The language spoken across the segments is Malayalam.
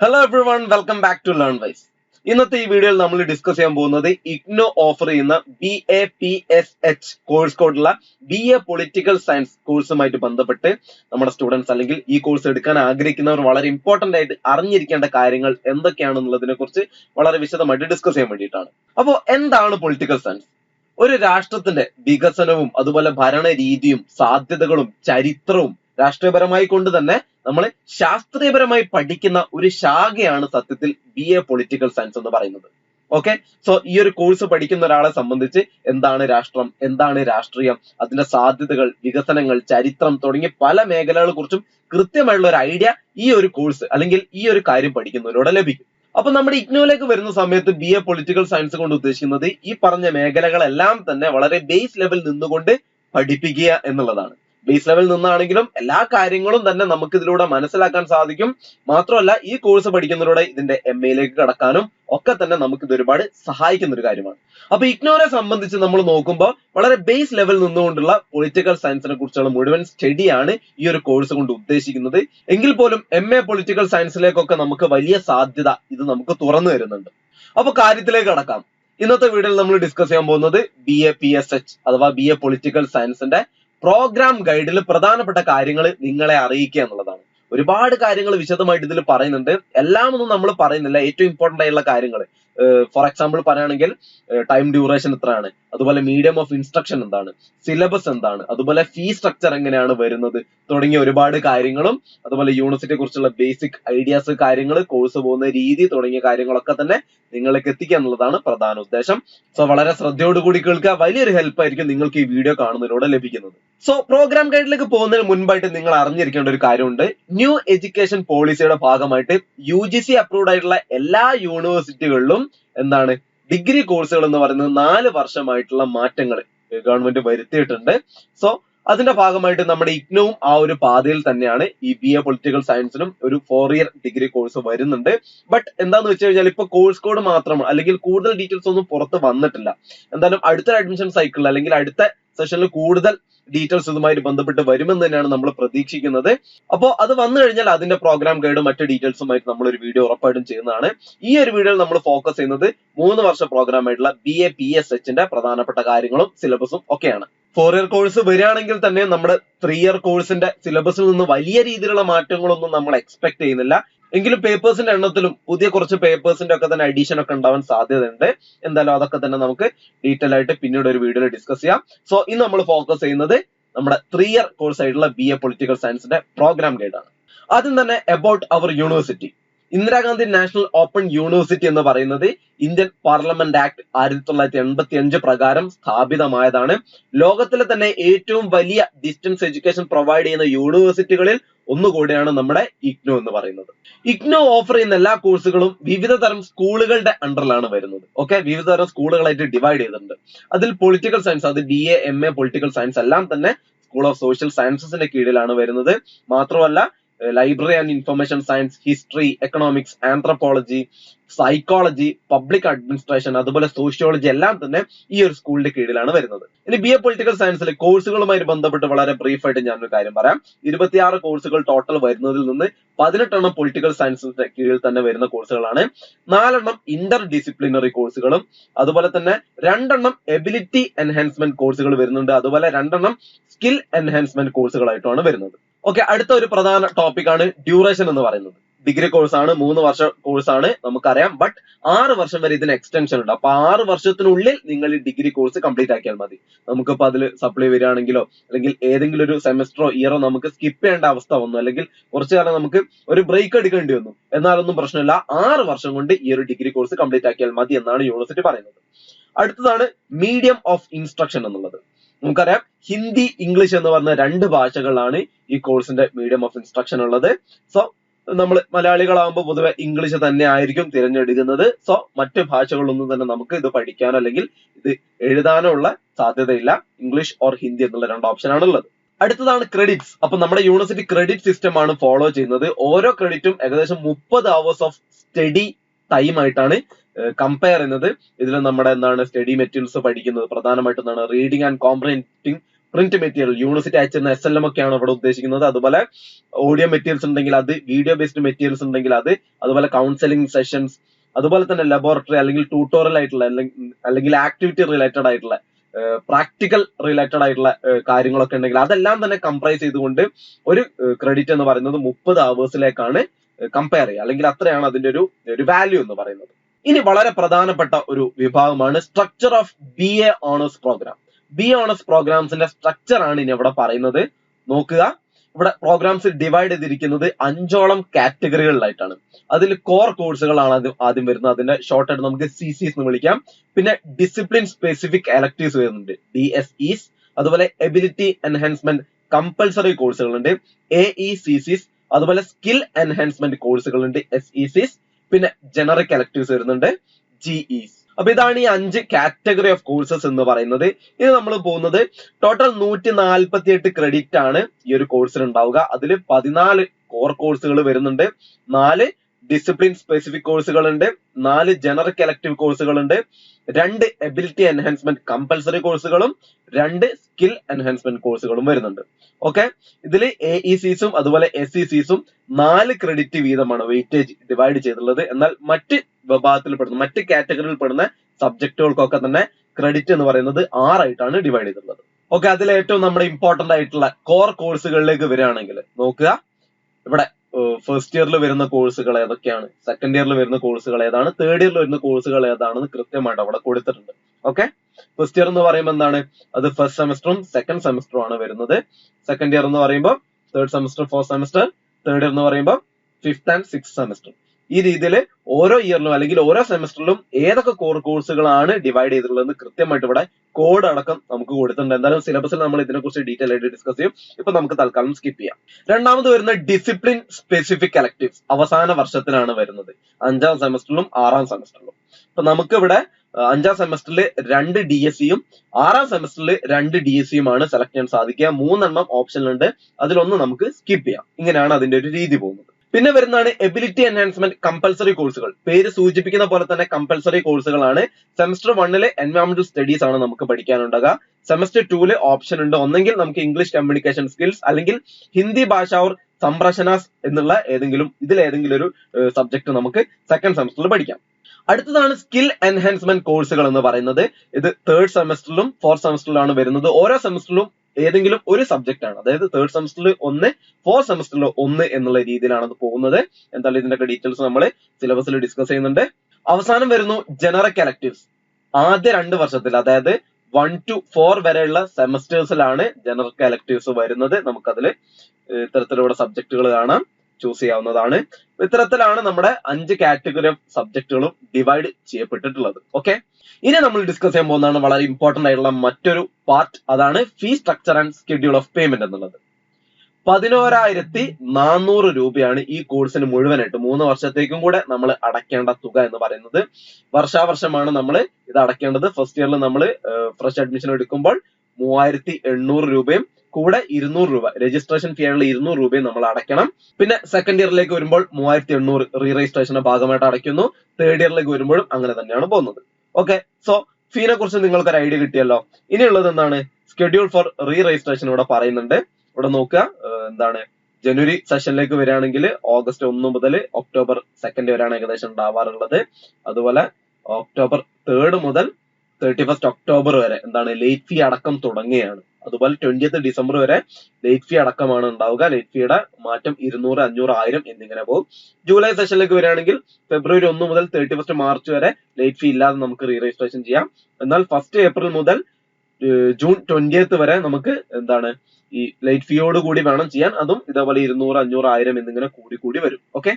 Hello everyone welcome back to learn wise ഇന്നത്തെ ഈ വീഡിയോയിൽ നമ്മൾ ഡിസ്കസ് ചെയ്യാൻ പോകുന്നത് ഇഗ്നോ ഓഫർ ചെയ്യുന്ന B A P S H course കോഡുള്ള ബി എ പൊളിറ്റിക്കൽ സയൻസ് കോഴ്സുമായിട്ട് ബന്ധപ്പെട്ട് നമ്മുടെ സ്റ്റുഡൻസ് അല്ലെങ്കിൽ ഈ കോഴ്സ് എടുക്കാൻ ആഗ്രഹിക്കുന്നവർ വളരെ ഇമ്പോർട്ടന്റ് ആയിട്ട് അറിഞ്ഞിരിക്കേണ്ട കാര്യങ്ങൾ എന്തൊക്കെയാണെന്നുള്ളതിനെ കുറിച്ച് വളരെ വിശദമായിട്ട് ഡിസ്കസ് ചെയ്യാൻ വേണ്ടിയിട്ടാണ്. അപ്പോൾ എന്താണ് പൊളിറ്റിക്കൽ സയൻസ് ഒരു രാഷ്ട്രത്തിന്റെ വികസനവും അതുപോലെ ഭരണരീതിയും സാധ്യതകളും ചരിത്രവും രാഷ്ട്രീയപരമായി കൊണ്ട് തന്നെ നമ്മൾ ശാസ്ത്രീയപരമായി പഠിക്കുന്ന ഒരു ശാഖയാണ് സത്യത്തിൽ ബി എ പൊളിറ്റിക്കൽ സയൻസ് എന്ന് പറയുന്നത്. ഓക്കെ സോ ഈ ഒരു കോഴ്സ് പഠിക്കുന്ന ഒരാളെ സംബന്ധിച്ച് എന്താണ് രാഷ്ട്രം എന്താണ് രാഷ്ട്രീയം അതിന്റെ സാധ്യതകൾ വികസനങ്ങൾ ചരിത്രം തുടങ്ങിയ പല മേഖലകളെ കുറിച്ചും കൃത്യമായുള്ള ഒരു ഐഡിയ ഈ ഒരു കോഴ്സ് അല്ലെങ്കിൽ ഈ ഒരു കാര്യം പഠിക്കുന്നവരോട് ലഭിക്കും. അപ്പൊ നമ്മുടെ ഇഗ്നോയിലേക്ക് വരുന്ന സമയത്ത് ബി എ പൊളിറ്റിക്കൽ സയൻസ് കൊണ്ട് ഉദ്ദേശിക്കുന്നത് ഈ പറഞ്ഞ മേഖലകളെല്ലാം തന്നെ വളരെ ബേസ് ലെവൽ നിന്നുകൊണ്ട് പഠിപ്പിക്കുക എന്നുള്ളതാണ്. ബേസ് ലെവൽ നിന്നാണെങ്കിലും എല്ലാ കാര്യങ്ങളും തന്നെ നമുക്ക് ഇതിലൂടെ മനസ്സിലാക്കാൻ സാധിക്കും. മാത്രമല്ല ഈ കോഴ്സ് പഠിക്കുന്നതിലൂടെ ഇതിന്റെ എം എയിലേക്ക് കടക്കാനും ഒക്കെ തന്നെ നമുക്ക് ഇത് ഒരുപാട് സഹായിക്കുന്ന ഒരു കാര്യമാണ്. അപ്പൊ ഇഗ്നോറെ സംബന്ധിച്ച് നമ്മൾ നോക്കുമ്പോൾ വളരെ ബേസ് ലെവൽ നിന്നുകൊണ്ടുള്ള പൊളിറ്റിക്കൽ സയൻസിനെ കുറിച്ചുള്ള മുഴുവൻ സ്റ്റഡിയാണ് ഈ ഒരു കോഴ്സ് കൊണ്ട് ഉദ്ദേശിക്കുന്നത്. എങ്കിൽ പോലും എം എ പൊളിറ്റിക്കൽ സയൻസിലേക്കൊക്കെ നമുക്ക് വലിയ സാധ്യത ഇത് നമുക്ക് തുറന്നു തരുന്നുണ്ട്. അപ്പൊ കാര്യത്തിലേക്ക് കടക്കാം. ഇന്നത്തെ വീഡിയോയിൽ നമ്മൾ ഡിസ്കസ് ചെയ്യാൻ പോകുന്നത് B A P S H അഥവാ ബി എ പൊളിറ്റിക്കൽ സയൻസിന്റെ പ്രോഗ്രാം ഗൈഡിൽ പ്രധാനപ്പെട്ട കാര്യങ്ങൾ നിങ്ങളെ അറിയിക്കുക എന്നുള്ളതാണ്. ഒരുപാട് കാര്യങ്ങൾ വിശദമായിട്ട് ഇതിൽ പറയുന്നുണ്ട്. എല്ലാം ഒന്നും നമ്മൾ പറയുന്നില്ല. ഏറ്റവും ഇമ്പോർട്ടന്റ് ആയിട്ടുള്ള കാര്യങ്ങൾ ഫോർ എക്സാമ്പിൾ പറയുകയാണെങ്കിൽ ടൈം ഡ്യൂറേഷൻ എത്രയാണ്? അതുപോലെ മീഡിയം ഓഫ് ഇൻസ്ട്രക്ഷൻ എന്താണ്? സിലബസ് എന്താണ്? അതുപോലെ ഫീ സ്ട്രക്ചർ എങ്ങനെയാണ് വരുന്നത്? തുടങ്ങിയ ഒരുപാട് കാര്യങ്ങളും അതുപോലെ യൂണിവേഴ്സിറ്റിയെ കുറിച്ചുള്ള ബേസിക് ഐഡിയാസ് കാര്യങ്ങൾ കോഴ്സ് പോകുന്ന രീതി തുടങ്ങിയ കാര്യങ്ങളൊക്കെ തന്നെ നിങ്ങളിലേക്ക് എത്തിക്കുക എന്നുള്ളതാണ് പ്രധാന ഉദ്ദേശം. സോ വളരെ ശ്രദ്ധയോടുകൂടി കേൾക്കുക. വലിയൊരു ഹെൽപ്പ് ആയിരിക്കും നിങ്ങൾക്ക് ഈ വീഡിയോ കാണുന്നതിലൂടെ ലഭിക്കുന്നത്. സോ പ്രോഗ്രാം ഗൈഡിലേക്ക് പോകുന്നതിന് മുൻപായിട്ട് നിങ്ങൾ അറിഞ്ഞിരിക്കേണ്ട ഒരു കാര്യമുണ്ട്. ന്യൂ എഡ്യൂക്കേഷൻ പോളിസിയുടെ ഭാഗമായിട്ട് യു ജി സി അപ്രൂവ്ഡ് ആയിട്ടുള്ള എല്ലാ യൂണിവേഴ്സിറ്റികളിലും എന്താണ് ഡിഗ്രി കോഴ്സുകൾ എന്ന് പറയുന്നത് നാല് വർഷമായിട്ടുള്ള മാറ്റങ്ങൾ ഗവൺമെന്റ് വരുത്തിയിട്ടുണ്ട്. സോ അതിന്റെ ഭാഗമായിട്ട് നമ്മുടെ ഇഗ്നോവും ആ ഒരു പാതയിൽ തന്നെയാണ് ഈ ബി എ പൊളിറ്റിക്കൽ സയൻസിനും ഒരു ഫോർ ഇയർ ഡിഗ്രി കോഴ്സ് വരുന്നുണ്ട്. ബട്ട് എന്താന്ന് വെച്ച് കഴിഞ്ഞാൽ ഇപ്പൊ കോഴ്സ് കോഡ് മാത്രം അല്ലെങ്കിൽ കൂടുതൽ ഡീറ്റെയിൽസ് ഒന്നും പുറത്ത് വന്നിട്ടില്ല. എന്തായാലും അടുത്ത അഡ്മിഷൻ സൈക്കിളിൽ അല്ലെങ്കിൽ അടുത്ത സെഷനിൽ കൂടുതൽ ഡീറ്റെയിൽസ് ഇതുമായി ബന്ധപ്പെട്ട് വരുമെന്ന് തന്നെയാണ് നമ്മൾ പ്രതീക്ഷിക്കുന്നത്. അപ്പോൾ അത് വന്നു കഴിഞ്ഞാൽ അതിന്റെ പ്രോഗ്രാം ഗൈഡും മറ്റു ഡീറ്റെയിൽസുമായിട്ട് നമ്മൾ ഒരു വീഡിയോ ഉറപ്പായിട്ടും ചെയ്യുന്നതാണ്. ഈ ഒരു വീഡിയോയിൽ നമ്മൾ ഫോക്കസ് ചെയ്യുന്നത് മൂന്ന് വർഷ പ്രോഗ്രാം ആയിട്ടുള്ള ബി എ പി എസ് എച്ചിന്റെ പ്രധാനപ്പെട്ട കാര്യങ്ങളും സിലബസും ഒക്കെയാണ്. ഫോർ ഇയർ കോഴ്സ് വരികയാണെങ്കിൽ തന്നെ നമ്മുടെ ത്രീ ഇയർ കോഴ്സിന്റെ സിലബസിൽ നിന്ന് വലിയ രീതിയിലുള്ള മാറ്റങ്ങളൊന്നും നമ്മൾ എക്സ്പെക്ട് ചെയ്യുന്നില്ല. എങ്കിലും പേപ്പേഴ്സിന്റെ എണ്ണത്തിലും പുതിയ കുറച്ച് പേപ്പേഴ്സിന്റെ ഒക്കെ തന്നെ അഡീഷൻ ഒക്കെ ഉണ്ടാവാൻ സാധ്യതയുണ്ട്. എന്തായാലും അതൊക്കെ തന്നെ നമുക്ക് ഡീറ്റെയിൽ ആയിട്ട് പിന്നീട് ഒരു വീഡിയോയിൽ ഡിസ്കസ് ചെയ്യാം. സോ ഇന്ന് നമ്മൾ ഫോക്കസ് ചെയ്യുന്നത് നമ്മുടെ ത്രീ ഇയർ കോഴ്സ് ആയിട്ടുള്ള ബി എ പൊളിറ്റിക്കൽ സയൻസിന്റെ പ്രോഗ്രാം ഗൈഡ് ആണ്. ആദ്യം തന്നെ about our university Indira Gandhi national open university എന്ന് പറയുന്നത് ഇന്ത്യൻ പാർലമെന്റ് ആക്ട് ആയിരത്തി തൊള്ളായിരത്തി എൺപത്തി അഞ്ച് പ്രകാരം സ്ഥാപിതമായതാണ്. ലോകത്തിലെ തന്നെ ഏറ്റവും വലിയ ഡിസ്റ്റൻസ് എഡ്യൂക്കേഷൻ പ്രൊവൈഡ് ചെയ്യുന്ന യൂണിവേഴ്സിറ്റികളിൽ ഒന്നുകൂടിയാണ് നമ്മുടെ ഇഗ്നോ എന്ന് പറയുന്നത്. ഇഗ്നോ ഓഫർ ചെയ്യുന്ന എല്ലാ കോഴ്സുകളും വിവിധ തരം സ്കൂളുകളുടെ അണ്ടറിലാണ് വരുന്നത്. ഓക്കെ? വിവിധ തരം സ്കൂളുകളായിട്ട് ഡിവൈഡ് ചെയ്തിട്ടുണ്ട്. അതിൽ പൊളിറ്റിക്കൽ സയൻസ് അത് B A M A political science എല്ലാം തന്നെ സ്കൂൾ ഓഫ് സോഷ്യൽ സയൻസസിന്റെ കീഴിലാണ് വരുന്നത്. മാത്രമല്ല library and information science history economics anthropology psychology public administration അതുപോലെ സോഷ്യോളജി എല്ലാം തന്നെ ഈ ഒരു സ്കൂളിന്റെ കീഴിലാണ് വരുന്നത്. ഇനി ബി എ പൊളിറ്റിക്കൽ സയൻസിലെ കോഴ്സുകളുമായി ബന്ധപ്പെട്ട് വളരെ ബ്രീഫ് ആയിട്ട് ഒരു കാര്യം പറയാം. ഇരുപത്തിയാറ് കോഴ്സുകൾ ടോട്ടൽ വരുന്നതിൽ നിന്ന് പതിനെട്ടെണ്ണം പൊളിറ്റിക്കൽ സയൻസിന്റെ കീഴിൽ തന്നെ വരുന്ന കോഴ്സുകളാണ് നാലെണ്ണം ഇന്റർ ഡിസിപ്ലിനറി കോഴ്സുകളും അതുപോലെ തന്നെ രണ്ടെണ്ണം എബിലിറ്റി എൻഹാൻസ്മെന്റ് കോഴ്സുകൾ വരുന്നുണ്ട്. അതുപോലെ രണ്ടെണ്ണം സ്കിൽ എൻഹാൻസ്മെന്റ് കോഴ്സുകളായിട്ടാണ് വരുന്നത്. ഓക്കെ അടുത്ത ഒരു പ്രധാന ടോപ്പിക്കാണ് ഡ്യൂറേഷൻ എന്ന് പറയുന്നത്. ഡിഗ്രി ആണ് മൂന്ന് വർഷ കോഴ്സ് ആണ് നമുക്കറിയാം. ബട്ട് ആറ് വർഷം വരെ ഇതിന് എക്സ്റ്റൻഷൻ ഉണ്ട്. അപ്പൊ ആറ് വർഷത്തിനുള്ളിൽ നിങ്ങൾ ഈ ഡിഗ്രി കോഴ്സ് കംപ്ലീറ്റ് ആക്കിയാൽ മതി. നമുക്കിപ്പോ അതിൽ സപ്ലൈ വരികയാണെങ്കിലോ അല്ലെങ്കിൽ ഏതെങ്കിലും ഒരു സെമസ്റ്ററോ ഇയറോ നമുക്ക് സ്കിപ്പ് ചെയ്യേണ്ട അവസ്ഥ വന്നു. അല്ലെങ്കിൽ കുറച്ചു കാലം നമുക്ക് ഒരു ബ്രേക്ക് എടുക്കേണ്ടി വന്നു. എന്നാലൊന്നും പ്രശ്നമില്ല. ആറ് വർഷം കൊണ്ട് ഈ ഒരു ഡിഗ്രി കോഴ്സ് കംപ്ലീറ്റ് ആക്കിയാൽ മതി എന്നാണ് യൂണിവേഴ്സിറ്റി പറയുന്നത്. അടുത്തതാണ് മീഡിയം ഓഫ് ഇൻസ്ട്രക്ഷൻ എന്നുള്ളത്. നമുക്കറിയാം ഹിന്ദി ഇംഗ്ലീഷ് എന്ന് പറഞ്ഞ രണ്ട് ഭാഷകളാണ് ഈ കോഴ്സിന്റെ മീഡിയം ഓഫ് ഇൻസ്ട്രക്ഷൻ ഉള്ളത്. സോ നമ്മൾ മലയാളികളാകുമ്പോൾ പൊതുവെ ഇംഗ്ലീഷ് തന്നെ ആയിരിക്കും തിരഞ്ഞെടുക്കുന്നത്. സോ മറ്റ് ഭാഷകളൊന്നും തന്നെ നമുക്ക് ഇത് പഠിക്കാനോ അല്ലെങ്കിൽ ഇത് എഴുതാനോ ഉള്ള സാധ്യതയില്ല. ഇംഗ്ലീഷ് ഓർ ഹിന്ദി എന്നുള്ള രണ്ട് ഓപ്ഷൻ ആണ് ഉള്ളത്. അടുത്തതാണ് ക്രെഡിറ്റ്സ് അപ്പൊ നമ്മുടെ യൂണിവേഴ്സിറ്റി ക്രെഡിറ്റ് സിസ്റ്റം ആണ് ഫോളോ ചെയ്യുന്നത്. ഓരോ ക്രെഡിറ്റും ഏകദേശം മുപ്പത് അവേഴ്സ് ഓഫ് സ്റ്റഡി ടൈം ആയിട്ടാണ് കമ്പയർ ചെയ്യുന്നത് ഇതിൽ നമ്മുടെ എന്താണ് സ്റ്റഡി മെറ്റീരിയൽസ് പഠിക്കുന്നത്. പ്രധാനമായിട്ടും എന്താണ് reading and comprehending print material university അയച്ചിരുന്ന S L M ഒക്കെയാണ് ഇവിടെ ഉദ്ദേശിക്കുന്നത്. അതുപോലെ ഓഡിയോ മെറ്റീരിയൽസ് ഉണ്ടെങ്കിൽ അത് വീഡിയോ ബേസ്ഡ് മെറ്റീരിയൽസ് ഉണ്ടെങ്കിൽ അത് അതുപോലെ കൗൺസിലിംഗ് സെഷൻസ് അതുപോലെ തന്നെ ലബോറട്ടറി അല്ലെങ്കിൽ ട്യൂട്ടോറിയൽ ആയിട്ടുള്ള അല്ലെങ്കിൽ ആക്ടിവിറ്റി റിലേറ്റഡ് ആയിട്ടുള്ള പ്രാക്ടിക്കൽ റിലേറ്റഡ് ആയിട്ടുള്ള കാര്യങ്ങളൊക്കെ ഉണ്ടെങ്കിൽ അതെല്ലാം തന്നെ കംപ്രൈസ് ചെയ്തുകൊണ്ട് ഒരു ക്രെഡിറ്റ് എന്ന് പറയുന്നത് മുപ്പത് അവേഴ്സിലേക്കാണ് കമ്പയർ ചെയ്യുക. അല്ലെങ്കിൽ അത്രയാണ് അതിന്റെ ഒരു ഒരു വാല്യൂ എന്ന് പറയുന്നത്. ഇനി വളരെ പ്രധാനപ്പെട്ട ഒരു വിഭാഗമാണ് structure of B A honours program B honours പ്രോഗ്രാംസിന്റെ structure ആണ് ഇനി ഇവിടെ പറയുന്നത്. നോക്കുക. ഇവിടെ പ്രോഗ്രാംസ് ഡിവൈഡ് ചെയ്തിരിക്കുന്നത് അഞ്ചോളം കാറ്റഗറികളിലായിട്ടാണ് അതിൽ കോർ കോഴ്സുകളാണ് ആദ്യം ആദ്യം വരുന്നത്. അതിന്റെ ഷോർട്ട് ആയിട്ട് നമുക്ക് സി സിസ് എന്ന് വിളിക്കാം. പിന്നെ ഡിസിപ്ലിൻ സ്പെസിഫിക് എലക്ടീവ്സ് വരുന്നുണ്ട്. ഡി എസ് ഇസ് അതുപോലെ എബിലിറ്റി എൻഹാൻസ്മെന്റ് കമ്പൽസറി കോഴ്സുകളുണ്ട് എ ഇ സി സിസ് അതുപോലെ സ്കിൽ എൻഹാൻസ്മെന്റ് കോഴ്സുകളുണ്ട് എസ് ഇ സിസ് പിന്നെ ജനറിക് എലക്ടീവ്സ് വരുന്നുണ്ട്. ഇസ് അപ്പൊ ഇതാണ് ഈ അഞ്ച് കാറ്റഗറി ഓഫ് കോഴ്സസ് എന്ന് പറയുന്നത്. ഇനി നമ്മൾ പോകുന്നത് ടോട്ടൽ നൂറ്റി നാൽപ്പത്തി എട്ട് ക്രെഡിറ്റ് ആണ് ഈ ഒരു കോഴ്സിൽ ഉണ്ടാവുക. അതിൽ പതിനാല് കോർ കോഴ്സുകൾ വരുന്നുണ്ട്. നാല് ഡിസിപ്ലിൻ സ്പെസിഫിക് കോഴ്സുകളുണ്ട് നാല് ജനറിക് എലക്ടീവ് കോഴ്സുകളുണ്ട് രണ്ട് എബിലിറ്റി എൻഹാൻസ്മെന്റ് കമ്പൽസറി കോഴ്സുകളും രണ്ട് സ്കിൽ എൻഹാൻസ്മെന്റ് കോഴ്സുകളും വരുന്നുണ്ട്. ഓക്കെ ഇതിൽ എ ഇ സിസും അതുപോലെ എസ് ഇ സിസും നാല് ക്രെഡിറ്റ് വീതമാണ് വെയിറ്റേജ് ഡിവൈഡ് ചെയ്തിട്ടുള്ളത്. എന്നാൽ മറ്റ് വിഭാഗത്തിൽ പെടുന്ന മറ്റ് കാറ്റഗറിയിൽ പെടുന്ന സബ്ജക്റ്റുകൾക്കൊക്കെ തന്നെ ക്രെഡിറ്റ് എന്ന് പറയുന്നത് ആറായിട്ടാണ് ഡിവൈഡ് ചെയ്തിട്ടുള്ളത്. ഓക്കെ അതിൽ ഏറ്റവും നമ്മുടെ ഇമ്പോർട്ടന്റ് ആയിട്ടുള്ള കോർ കോഴ്സുകളിലേക്ക് വരികയാണെങ്കിൽ നോക്കുക. ഇവിടെ ഫസ്റ്റ് ഇയറിൽ വരുന്ന കോഴ്സുകൾ ഏതൊക്കെയാണ്? സെക്കൻഡ് ഇയറിൽ വരുന്ന കോഴ്സുകൾ ഏതാണ്? തേർഡ് ഇയറിൽ വരുന്ന കോഴ്സുകൾ ഏതാണെന്ന് കൃത്യമായിട്ട് അവിടെ കൊടുത്തിട്ടുണ്ട്. ഓക്കെ ഫസ്റ്റ് ഇയർ എന്ന് പറയുമ്പോൾ എന്താണ്? അത് ഫസ്റ്റ് സെമസ്റ്ററും സെക്കൻഡ് സെമസ്റ്ററും ആണ് വരുന്നത്. സെക്കൻഡ് ഇയർ എന്ന് പറയുമ്പോൾ third semester fourth semester third year എന്ന് പറയുമ്പോൾ ഫിഫ്ത് ആൻഡ് സിക്സ് സെമസ്റ്റർ ഈ രീതിയിൽ ഓരോ ഇയറിലും അല്ലെങ്കിൽ ഓരോ സെമസ്റ്ററിലും ഏതൊക്കെ കോർ കോഴ്സുകളാണ് ഡിവൈഡ് ചെയ്തിട്ടുള്ളത് കൃത്യമായിട്ട് ഇവിടെ കോഡ് അടക്കം നമുക്ക് കൊടുത്തിട്ടുണ്ട്. എന്തായാലും സിലബസിൽ നമ്മൾ ഇതിനെക്കുറിച്ച് ഡീറ്റെയിൽ ആയിട്ട് ഡിസ്കസ് ചെയ്യും. ഇപ്പൊ നമുക്ക് തൽക്കാലം സ്കിപ്പ് ചെയ്യാം. രണ്ടാമത് വരുന്ന ഡിസിപ്ലിൻ സ്പെസിഫിക് എലക്ടീവ്സ് അവസാന വർഷത്തിലാണ് വരുന്നത്. അഞ്ചാം സെമസ്റ്ററിലും ആറാം സെമസ്റ്ററിലും ഇപ്പൊ നമുക്ക് ഇവിടെ അഞ്ചാം സെമസ്റ്ററിൽ രണ്ട് ഡി എസ് സിയും ആറാം സെമസ്റ്ററിൽ രണ്ട് ഡി എസ് സിയും ആണ് സെലക്ട് ചെയ്യാൻ സാധിക്കുക. മൂന്നെണ്ണം ഓപ്ഷനിലുണ്ട് അതിലൊന്ന് നമുക്ക് സ്കിപ്പ് ചെയ്യാം. ഇങ്ങനെയാണ് അതിന്റെ ഒരു രീതി പോകുന്നത്. പിന്നെ വരുന്നതാണ് എബിലിറ്റി എൻഹാൻസ്മെന്റ് കമ്പൽസറി കോഴ്സുകൾ പേര് സൂചിപ്പിക്കുന്ന പോലെ തന്നെ കമ്പൽസറി കോഴ്സുകളാണ് സെമസ്റ്റർ വണ്ണിലെ എൻവയോൺമെന്റൽ സ്റ്റഡീസ് ആണ് നമുക്ക് പഠിക്കാനുണ്ടാകുക സെമസ്റ്റർ ടൂൽ ഓപ്ഷൻ ഉണ്ട്. ഒന്നെങ്കിൽ നമുക്ക് ഇംഗ്ലീഷ് കമ്മ്യൂണിക്കേഷൻ സ്കിൽസ് അല്ലെങ്കിൽ ഹിന്ദി ഭാഷ ഓർ സംപ്രഷനാസ് എന്നുള്ള ഏതെങ്കിലും ഇതിൽ ഏതെങ്കിലും ഒരു സബ്ജക്ട് നമുക്ക് സെക്കൻഡ് സെമസ്റ്ററിൽ പഠിക്കാം. അടുത്തതാണ് സ്കിൽ എൻഹാൻസ്മെന്റ് കോഴ്സുകൾ എന്ന് പറയുന്നത്. ഇത് തേർഡ് സെമസ്റ്ററിലും ഫോർത്ത് സെമസ്റ്ററിലാണ് വരുന്നത്. ഓരോ സെമസ്റ്ററിലും ഏതെങ്കിലും ഒരു സബ്ജക്റ്റ് ആണ്. അതായത് തേർഡ് സെമസ്റ്ററിൽ ഒന്ന് ഫോർത്ത് സെമസ്റ്ററിൽ ഒന്ന് എന്നുള്ള രീതിയിലാണ് അത് പോകുന്നത്. എന്തായാലും ഇതിന്റെ ഡീറ്റെയിൽസ് നമ്മൾ സിലബസിൽ ഡിസ്കസ് ചെയ്യുന്നുണ്ട്. അവസാനം വരുന്നു ജനറൽ എലക്ടീവ്സ് ആദ്യ രണ്ട് വർഷത്തിൽ അതായത് വൺ ടു ഫോർ വരെയുള്ള സെമസ്റ്റേഴ്സിലാണ് ജനറൽ എലക്ടീവ്സ് വരുന്നത്. നമുക്കതിൽ ഇത്തരത്തിലുള്ള സബ്ജക്റ്റുകൾ കാണാം. ചൂസ് ചെയ്യാവുന്നതാണ് ഇത്തരത്തിലാണ് നമ്മുടെ അഞ്ച് കാറ്റഗറി ഓഫ് സബ്ജക്റ്റുകളും ഡിവൈഡ് ചെയ്യപ്പെട്ടിട്ടുള്ളത്. ഓക്കെ ഇനി നമ്മൾ ഡിസ്കസ് ചെയ്യാൻ പോകുന്നതാണ് വളരെ ഇമ്പോർട്ടന്റ് ആയിട്ടുള്ള മറ്റൊരു പാർട്ട് അതാണ് fee structure and schedule of payment എന്നുള്ളത്. പതിനോരായിരത്തി നാനൂറ് രൂപയാണ് ഈ കോഴ്സിന് മുഴുവനായിട്ട് മൂന്ന് വർഷത്തേക്കും കൂടെ നമ്മൾ അടയ്ക്കേണ്ട തുക എന്ന് പറയുന്നത്. വർഷാവർഷമാണ് നമ്മൾ ഇത് അടയ്ക്കേണ്ടത്. ഫസ്റ്റ് ഇയറിൽ നമ്മൾ ഫ്രഷ് അഡ്മിഷൻ എടുക്കുമ്പോൾ മൂവായിരത്തി എണ്ണൂറ് രൂപയും കൂടെ ഇരുന്നൂറ് രൂപ. രജിസ്ട്രേഷൻ ഫീ ആയുള്ള ഇരുന്നൂറ് രൂപയും നമ്മൾ അടയ്ക്കണം. പിന്നെ സെക്കൻഡ് ഇയറിലേക്ക് വരുമ്പോൾ മൂവായിരത്തി എണ്ണൂറ് റീ രജിസ്ട്രേഷന്റെ ഭാഗമായിട്ട് അടയ്ക്കുന്നു. തേർഡ് ഇയറിലേക്ക് വരുമ്പോഴും അങ്ങനെ തന്നെയാണ് പോകുന്നത്. ഓക്കെ സോ ഫീനെ കുറിച്ച് നിങ്ങൾക്ക് ഒരു ഐഡിയ കിട്ടിയല്ലോ. ഇനിയുള്ളത് എന്താണ്? സ്കെഡ്യൂൾ ഫോർ റീ രജിസ്ട്രേഷൻ ഇവിടെ പറയുന്നുണ്ട്. ഇവിടെ നോക്കുക. എന്താണ്? ജനുവരി സെഷനിലേക്ക് വരികയാണെങ്കിൽ ഓഗസ്റ്റ് ഒന്ന് മുതൽ ഒക്ടോബർ സെക്കൻഡ് വരെയാണ് ഏകദേശം ഉണ്ടാവാറുള്ളത്. അതുപോലെ ഒക്ടോബർ തേർഡ് മുതൽ തേർട്ടി ഫസ്റ്റ് ഒക്ടോബർ വരെ എന്താണ്? ലേറ്റ് ഫീ അടക്കം തുടങ്ങുകയാണ്. അതുപോലെ ട്വന്റിയത്ത് ഡിസംബർ വരെ ലേറ്റ് ഫീ അടക്കമാണ് ഉണ്ടാവുക. ലേറ്റ് ഫീയുടെ മാറ്റം ഇരുന്നൂറ് അഞ്ഞൂറ് ആയിരം എന്നിങ്ങനെ പോകും. ജൂലൈ സെഷനിലേക്ക് വരികയാണെങ്കിൽ ഫെബ്രുവരി ഒന്ന് മുതൽ തേർട്ടി ഫസ്റ്റ് മാർച്ച് വരെ ലേറ്റ് ഫീ ഇല്ലാതെ നമുക്ക് റീ രജിസ്ട്രേഷൻ ചെയ്യാം. എന്നാൽ ഫസ്റ്റ് ഏപ്രിൽ മുതൽ ജൂൺ ട്വന്റിയത്ത് വരെ നമുക്ക് എന്താണ് ഈ ലൈറ്റ് ഫീയോട് കൂടി വേണം ചെയ്യാൻ. അതും ഇതേപോലെ ഇരുന്നൂറ് അഞ്ഞൂറ് ആയിരം എന്നിങ്ങനെ കൂടി കൂടി വരും. ഓക്കെ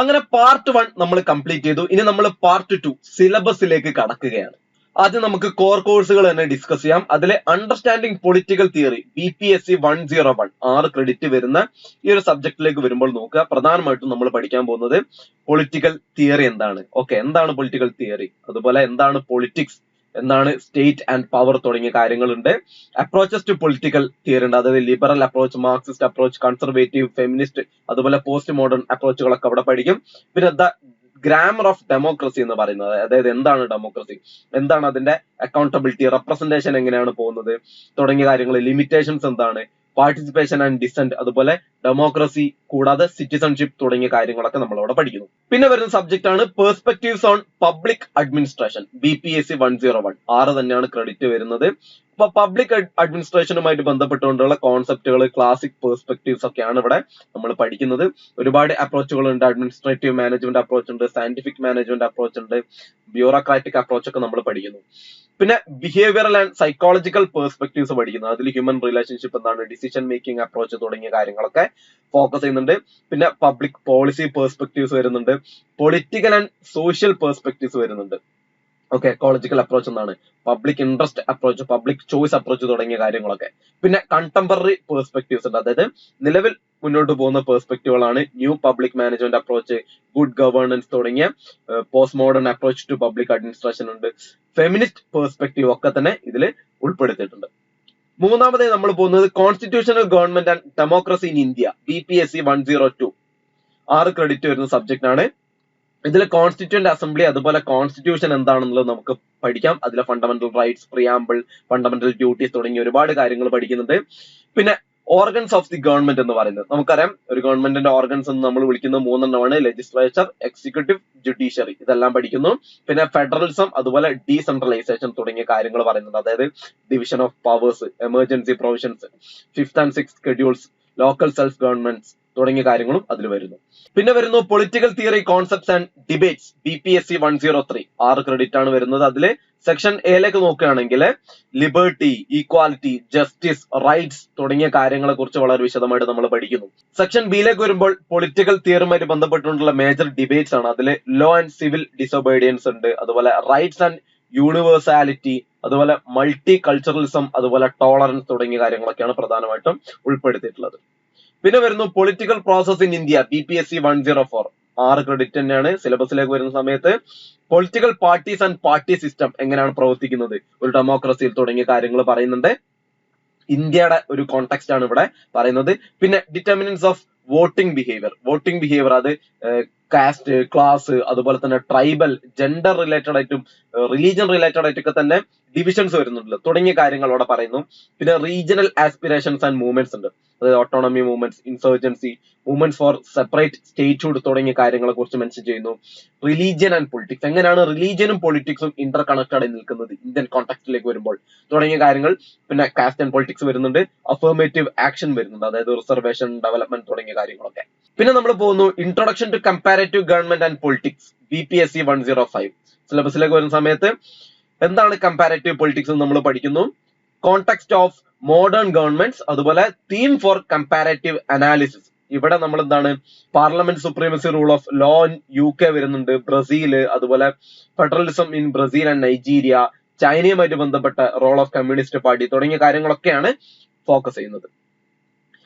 അങ്ങനെ പാർട്ട് വൺ നമ്മൾ കംപ്ലീറ്റ് ചെയ്തു. ഇനി നമ്മൾ പാർട്ട് ടു സിലബസിലേക്ക് കടക്കുകയാണ്. ആദ്യം നമുക്ക് കോർ കോഴ്സുകൾ തന്നെ ഡിസ്കസ് ചെയ്യാം. അതിലെ understanding political theory B P S C one zero one ആറ് ക്രെഡിറ്റ് വരുന്ന ഈ ഒരു സബ്ജക്റ്റിലേക്ക് വരുമ്പോൾ നോക്കുക. പ്രധാനമായിട്ടും നമ്മൾ പഠിക്കാൻ പോകുന്നത് പൊളിറ്റിക്കൽ തിയറി എന്താണ്. ഓക്കെ എന്താണ് പൊളിറ്റിക്കൽ തിയറി അതുപോലെ എന്താണ് പൊളിറ്റിക്സ് എന്താണ് സ്റ്റേറ്റ് ആൻഡ് പവർ തുടങ്ങിയ കാര്യങ്ങളുണ്ട്. അപ്രോച്ചസ് ടു പൊളിറ്റിക്കൽ തിയറി ഉണ്ട്. അതായത് liberal approach marxist approach conservative feminist അതുപോലെ പോസ്റ്റ് മോഡേൺ അപ്രോച്ചുകളൊക്കെ അവിടെ പഠിക്കും. പിന്നെ ദ ഗ്രാമർ ഓഫ് ഡെമോക്രസി എന്ന് പറയുന്നത്. അതായത് എന്താണ് ഡെമോക്രസി? എന്താണ് അതിന്റെ അക്കൗണ്ടബിലിറ്റി റെപ്രസെന്റേഷൻ എങ്ങനെയാണ് പോകുന്നത്? തുടങ്ങിയ കാര്യങ്ങൾ ലിമിറ്റേഷൻസ് എന്താണ്? പാർട്ടിസിപ്പേഷൻ ആൻഡ് ഡിസെന്റ് അതുപോലെ ഡെമോക്രസി കൂടാതെ സിറ്റിസൺഷിപ്പ് തുടങ്ങിയ കാര്യങ്ങളൊക്കെ നമ്മൾ അവിടെ പഠിക്കുന്നു. പിന്നെ വരുന്ന സബ്ജക്ട് ആണ് perspectives on public administration B P S C one zero one ആറ് തന്നെയാണ് ക്രെഡിറ്റ് വരുന്നത്. ഇപ്പൊ പബ്ലിക് അഡ്മിനിസ്ട്രേഷനുമായിട്ട് ബന്ധപ്പെട്ടുകൊണ്ടുള്ള കോൺസെപ്റ്റുകൾ ക്ലാസിക് പെർസ്പെക്ടീവ്സ് ഒക്കെയാണ് ഇവിടെ നമ്മൾ പഠിക്കുന്നത്. ഒരുപാട് അപ്രോച്ചുകൾ ഉണ്ട് അഡ്മിനിസ്ട്രേറ്റീവ് മാനേജ്മെന്റ് അപ്രോച്ച് ഉണ്ട് സയന്റിഫിക് മാനേജ്മെന്റ് അപ്രോച്ച് ഉണ്ട് ബ്യൂറോക്രാറ്റിക് അപ്രോച്ച് ഒക്കെ നമ്മൾ പഠിക്കുന്നു. പിന്നെ ബിഹേവിയറൽ ആൻഡ് സൈക്കോളജിക്കൽ പെർസ്പെക്ടീവ്സ് പഠിക്കുന്നു. അതിൽ ഹ്യൂമൻ റിലേഷൻഷിപ്പ് എന്താണ് ഡിസിഷൻ മേക്കിംഗ് അപ്രോച്ച് തുടങ്ങിയ കാര്യങ്ങളൊക്കെ ഫോക്കസ് ചെയ്യുന്നുണ്ട്. പിന്നെ പബ്ലിക് പോളിസി പേഴ്സ്പെക്റ്റീവ്സ് വരുന്നുണ്ട്. പൊളിറ്റിക്കൽ ആൻഡ് സോഷ്യൽ പേഴ്സ്പെക്റ്റീവ്സ് വരുന്നുണ്ട്. ഓക്കെ എക്കോളജിക്കൽ അപ്രോച്ച് എന്നാണ്. Public interest approach public choice approach തുടങ്ങിയ കാര്യങ്ങളൊക്കെ. പിന്നെ കണ്ടംപററി പേഴ്സ്പെക്റ്റീവ്സ് ഉണ്ട്. അതായത് നിലവിൽ മുന്നോട്ട് പോകുന്ന പേഴ്സ്പെക്റ്റീവുകളാണ് new public management approach good governance തുടങ്ങിയ post modern approach to public administration ഉണ്ട്. ഫെമിനിസ്റ്റ് പേഴ്സ്പെക്റ്റീവ് ഒക്കെ തന്നെ ഇതിൽ ഉൾപ്പെടുത്തിയിട്ടുണ്ട്. മൂന്നാമതായി നമ്മൾ പോകുന്നത് constitutional government and democracy in India B P S C one zero two ആറ് ക്രെഡിറ്റ് വരുന്ന സബ്ജക്ട് ആണ് ഇതിൽ കോൺസ്റ്റിറ്റ്യൂന്റ് അസംബ്ലി അതുപോലെ കോൺസ്റ്റിറ്റ്യൂഷൻ എന്താണെന്നുള്ളത് നമുക്ക് പഠിക്കാം. അതിലെ fundamental rights preamble fundamental duties തുടങ്ങിയ ഒരുപാട് കാര്യങ്ങൾ പഠിക്കുന്നുണ്ട്. പിന്നെ ഓർഗൻസ് ഓഫ് ദി ഗവൺമെന്റ് എന്ന് പറയുന്നത്. നമുക്കറിയാം ഒരു ഗവൺമെന്റിന്റെ ഓർഗൻസ് എന്ന് നമ്മൾ വിളിക്കുന്ന മൂന്നെണ്ണമാണ്. ലെജിസ്ലേച്ചർ എക്സിക്യൂട്ടീവ് ജുഡീഷ്യറി ഇതെല്ലാം പഠിക്കുന്നു. പിന്നെ ഫെഡറലിസം അതുപോലെ ഡീസെൻട്രലൈസേഷൻ തുടങ്ങിയ കാര്യങ്ങൾ പറയുന്നുണ്ട്. അതായത് division of powers emergency provisions fifth and six schedules local self governments തുടങ്ങിയ കാര്യങ്ങളും അതിൽ വരുന്നു. പിന്നെ വരുന്നു political theory concepts and debates B P S C one zero three ആറ് ക്രെഡിറ്റ് ആണ് വരുന്നത്. അതിൽ സെക്ഷൻ എയിലേക്ക് നോക്കുകയാണെങ്കിൽ ലിബർട്ടി ഈക്വാലിറ്റി ജസ്റ്റിസ് റൈറ്റ്സ് തുടങ്ങിയ കാര്യങ്ങളെ കുറിച്ച് വളരെ വിശദമായിട്ട് നമ്മൾ പഠിക്കുന്നു. സെക്ഷൻ ബിയിലേക്ക് വരുമ്പോൾ പൊളിറ്റിക്കൽ തിയറുമായിട്ട് ബന്ധപ്പെട്ടുകൊണ്ടുള്ള മേജർ ഡിബേറ്റ്സ് ആണ്. അതിൽ ലോ ആൻഡ് സിവിൽ ഡിസൊബീഡിയൻസ് ഉണ്ട്. അതുപോലെ റൈറ്റ്സ് ആൻഡ് യൂണിവേഴ്സാലിറ്റി അതുപോലെ മൾട്ടി കൾച്ചറലിസം അതുപോലെ ടോളറൻസ് തുടങ്ങിയ കാര്യങ്ങളൊക്കെയാണ് പ്രധാനമായിട്ടും ഉൾപ്പെടുത്തിയിട്ടുള്ളത്. പിന്നെ വരുന്നു political process in India B P S C one zero four ആറ് ക്രെഡിറ്റ് തന്നെയാണ് സിലബസിലേക്ക് വരുന്ന സമയത്ത്. Political parties and party system എങ്ങനെയാണ് പ്രവർത്തിക്കുന്നത്? ഒരു ഡെമോക്രസിയിൽ തുടങ്ങിയ കാര്യങ്ങൾ പറയുന്നുണ്ട്. ഇന്ത്യയുടെ ഒരു കോണ്ടെക്സ്റ്റ് ആണ് ഇവിടെ പറയുന്നത്. പിന്നെ determinants of voting behaviour voting behaviour അത് കാസ്റ്റ് ക്ലാസ് അതുപോലെ തന്നെ ട്രൈബൽ ജെൻഡർ റിലേറ്റഡ് ആയിട്ടും റിലീജിയൻ റിലേറ്റഡ് ആയിട്ടൊക്കെ തന്നെ ഡിവിഷൻസ് വരുന്നുണ്ട്. തുടങ്ങിയ കാര്യങ്ങൾ അവിടെ പറയുന്നു. പിന്നെ റീജിയണൽ ആസ്പിറേഷൻസ് ആൻഡ് മൂവ്മെന്റ്സ് ഉണ്ട്. അതായത് autonomy movements insurgency movement for separate statehood തുടങ്ങിയ കാര്യങ്ങളെ കുറിച്ച് മെൻഷൻ ചെയ്യുന്നു. റിലീജിയൻ ആൻഡ് പൊളിറ്റിക്സ് എങ്ങനെയാണ് റിലീജിയനും പൊളിറ്റിക്സും ഇന്റർ കണക്റ്റഡ് ആയി നിൽക്കുന്നത്? ഇന്ത്യൻ കോൺടാക്റ്റിലേക്ക് വരുമ്പോൾ തുടങ്ങിയ കാര്യങ്ങൾ. പിന്നെ കാസ്റ്റ് ആൻഡ് പൊളിറ്റിക്സ് വരുന്നുണ്ട്. അഫർമേറ്റീവ് ആക്ഷൻ വരുന്നുണ്ട്. അതായത് റിസർവേഷൻ ഡെവലപ്മെന്റ് തുടങ്ങിയ കാര്യങ്ങളൊക്കെ. പിന്നെ നമ്മൾ പോകുന്നു introduction to comparative government and politics B P S C one zero five സിലബസിലേക്ക് വരുന്ന സമയത്ത് എന്താണ് കമ്പാരറ്റീവ് പൊളിറ്റിക്സ് എന്ന് നമ്മൾ പഠിക്കുന്നു? കോണ്ടെക്സ്റ്റ് ഓഫ് മോഡേൺ ഗവൺമെന്റ്സ് അതുപോലെ തീം ഫോർ കമ്പാരറ്റീവ് അനാലിസിസ് ഇവിടെ നമ്മൾ എന്താണ്? Parliament supremacy rule of law in U K വരുന്നുണ്ട് ബ്രസീൽ അതുപോലെ federalism in Brazil and Nigeria ചൈനയുമായിട്ട് ബന്ധപ്പെട്ട റോൾ ഓഫ് കമ്മ്യൂണിസ്റ്റ് പാർട്ടി തുടങ്ങിയ കാര്യങ്ങളൊക്കെയാണ് ഫോക്കസ് ചെയ്യുന്നത്.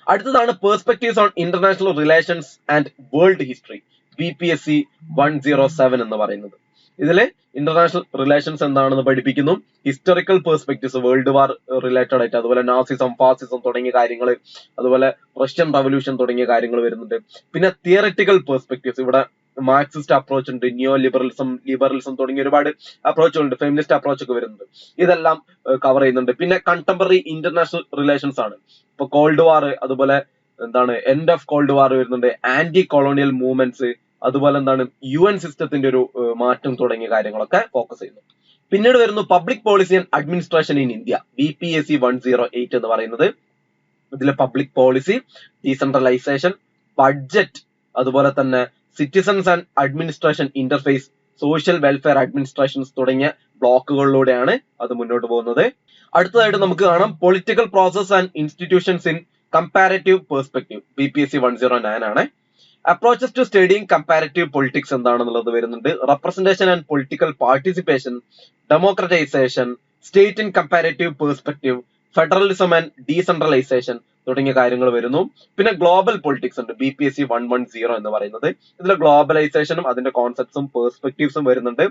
അടുത്തതാണ് perspectives on international relations and world history B P S C one zero seven എന്ന് പറയുന്നത്. ഇതിൽ ഇന്റർനാഷണൽ റിലേഷൻസ് എന്താണെന്ന് പഠിപ്പിക്കുന്നു. Historical perspectives world war related ആയിട്ട് അതുപോലെ നാസിസം ഫാസിസം തുടങ്ങിയ കാര്യങ്ങൾ അതുപോലെ റഷ്യൻ റവല്യൂഷൻ തുടങ്ങിയ കാര്യങ്ങൾ വരുന്നുണ്ട്. പിന്നെ തിയററ്റിക്കൽ പെർസ്പെക്ടീവ്സ് ഇവിടെ മാർക്സിസ്റ്റ് അപ്രോച്ച് ഉണ്ട് ന്യൂ ലിബറലിസം ലിബറലിസം തുടങ്ങിയ ഒരുപാട് അപ്രോച്ചുകളുണ്ട് ഫെമിനിസ്റ്റ് അപ്രോച്ച് ഒക്കെ വരുന്നുണ്ട്. ഇതെല്ലാം കവർ ചെയ്യുന്നുണ്ട്. പിന്നെ കണ്ടംപററി ഇന്റർനാഷണൽ റിലേഷൻസ് ആണ്. ഇപ്പൊ കോൾഡ് വാർ അതുപോലെ എന്താണ് എൻഡ് ഓഫ് കോൾഡ് വാർ വരുന്നുണ്ട് ആന്റി കൊളോണിയൽ മൂവ്മെന്റ്സ് അതുപോലെ എന്താണ് യു എൻ സിസ്റ്റത്തിന്റെ ഒരു മാറ്റം തുടങ്ങിയ കാര്യങ്ങളൊക്കെ ഫോക്കസ് ചെയ്യുന്നു. പിന്നീട് വരുന്നു public policy and administration in India B P S C one zero eight എന്ന് പറയുന്നത്. ഇതിലെ പബ്ലിക് പോളിസി ഡീസെൻട്രലൈസേഷൻ ബഡ്ജറ്റ് അതുപോലെ തന്നെ citizens and administration interface social welfare administrations തുടങ്ങിയ ബ്ലോക്കുകളിലൂടെയാണ് അത് മുന്നോട്ട് പോകുന്നത്. അടുത്തതായിട്ട് നമുക്ക് കാണാം political process and institutions in comparative perspective B P S C one zero nine ആണ്. Approaches to studying comparative politics എന്താണെന്നുള്ളത് വരുന്നുണ്ട്. Representation and political participation democratisation state in comparative perspective federalism and decentralisation തുടങ്ങിയ കാര്യങ്ങൾ വരുന്നു. പിന്നെ ഗ്ലോബൽ പൊളിറ്റിക്സ് ഉണ്ട്. B P S C one one zero എന്ന് പറയുന്നത്. ഇതിൽ ഗ്ലോബലൈസേഷനും അതിന്റെ കോൺസെപ്റ്റ്സും പെർസ്പെക്ടീവ്സും വരുന്നുണ്ട്.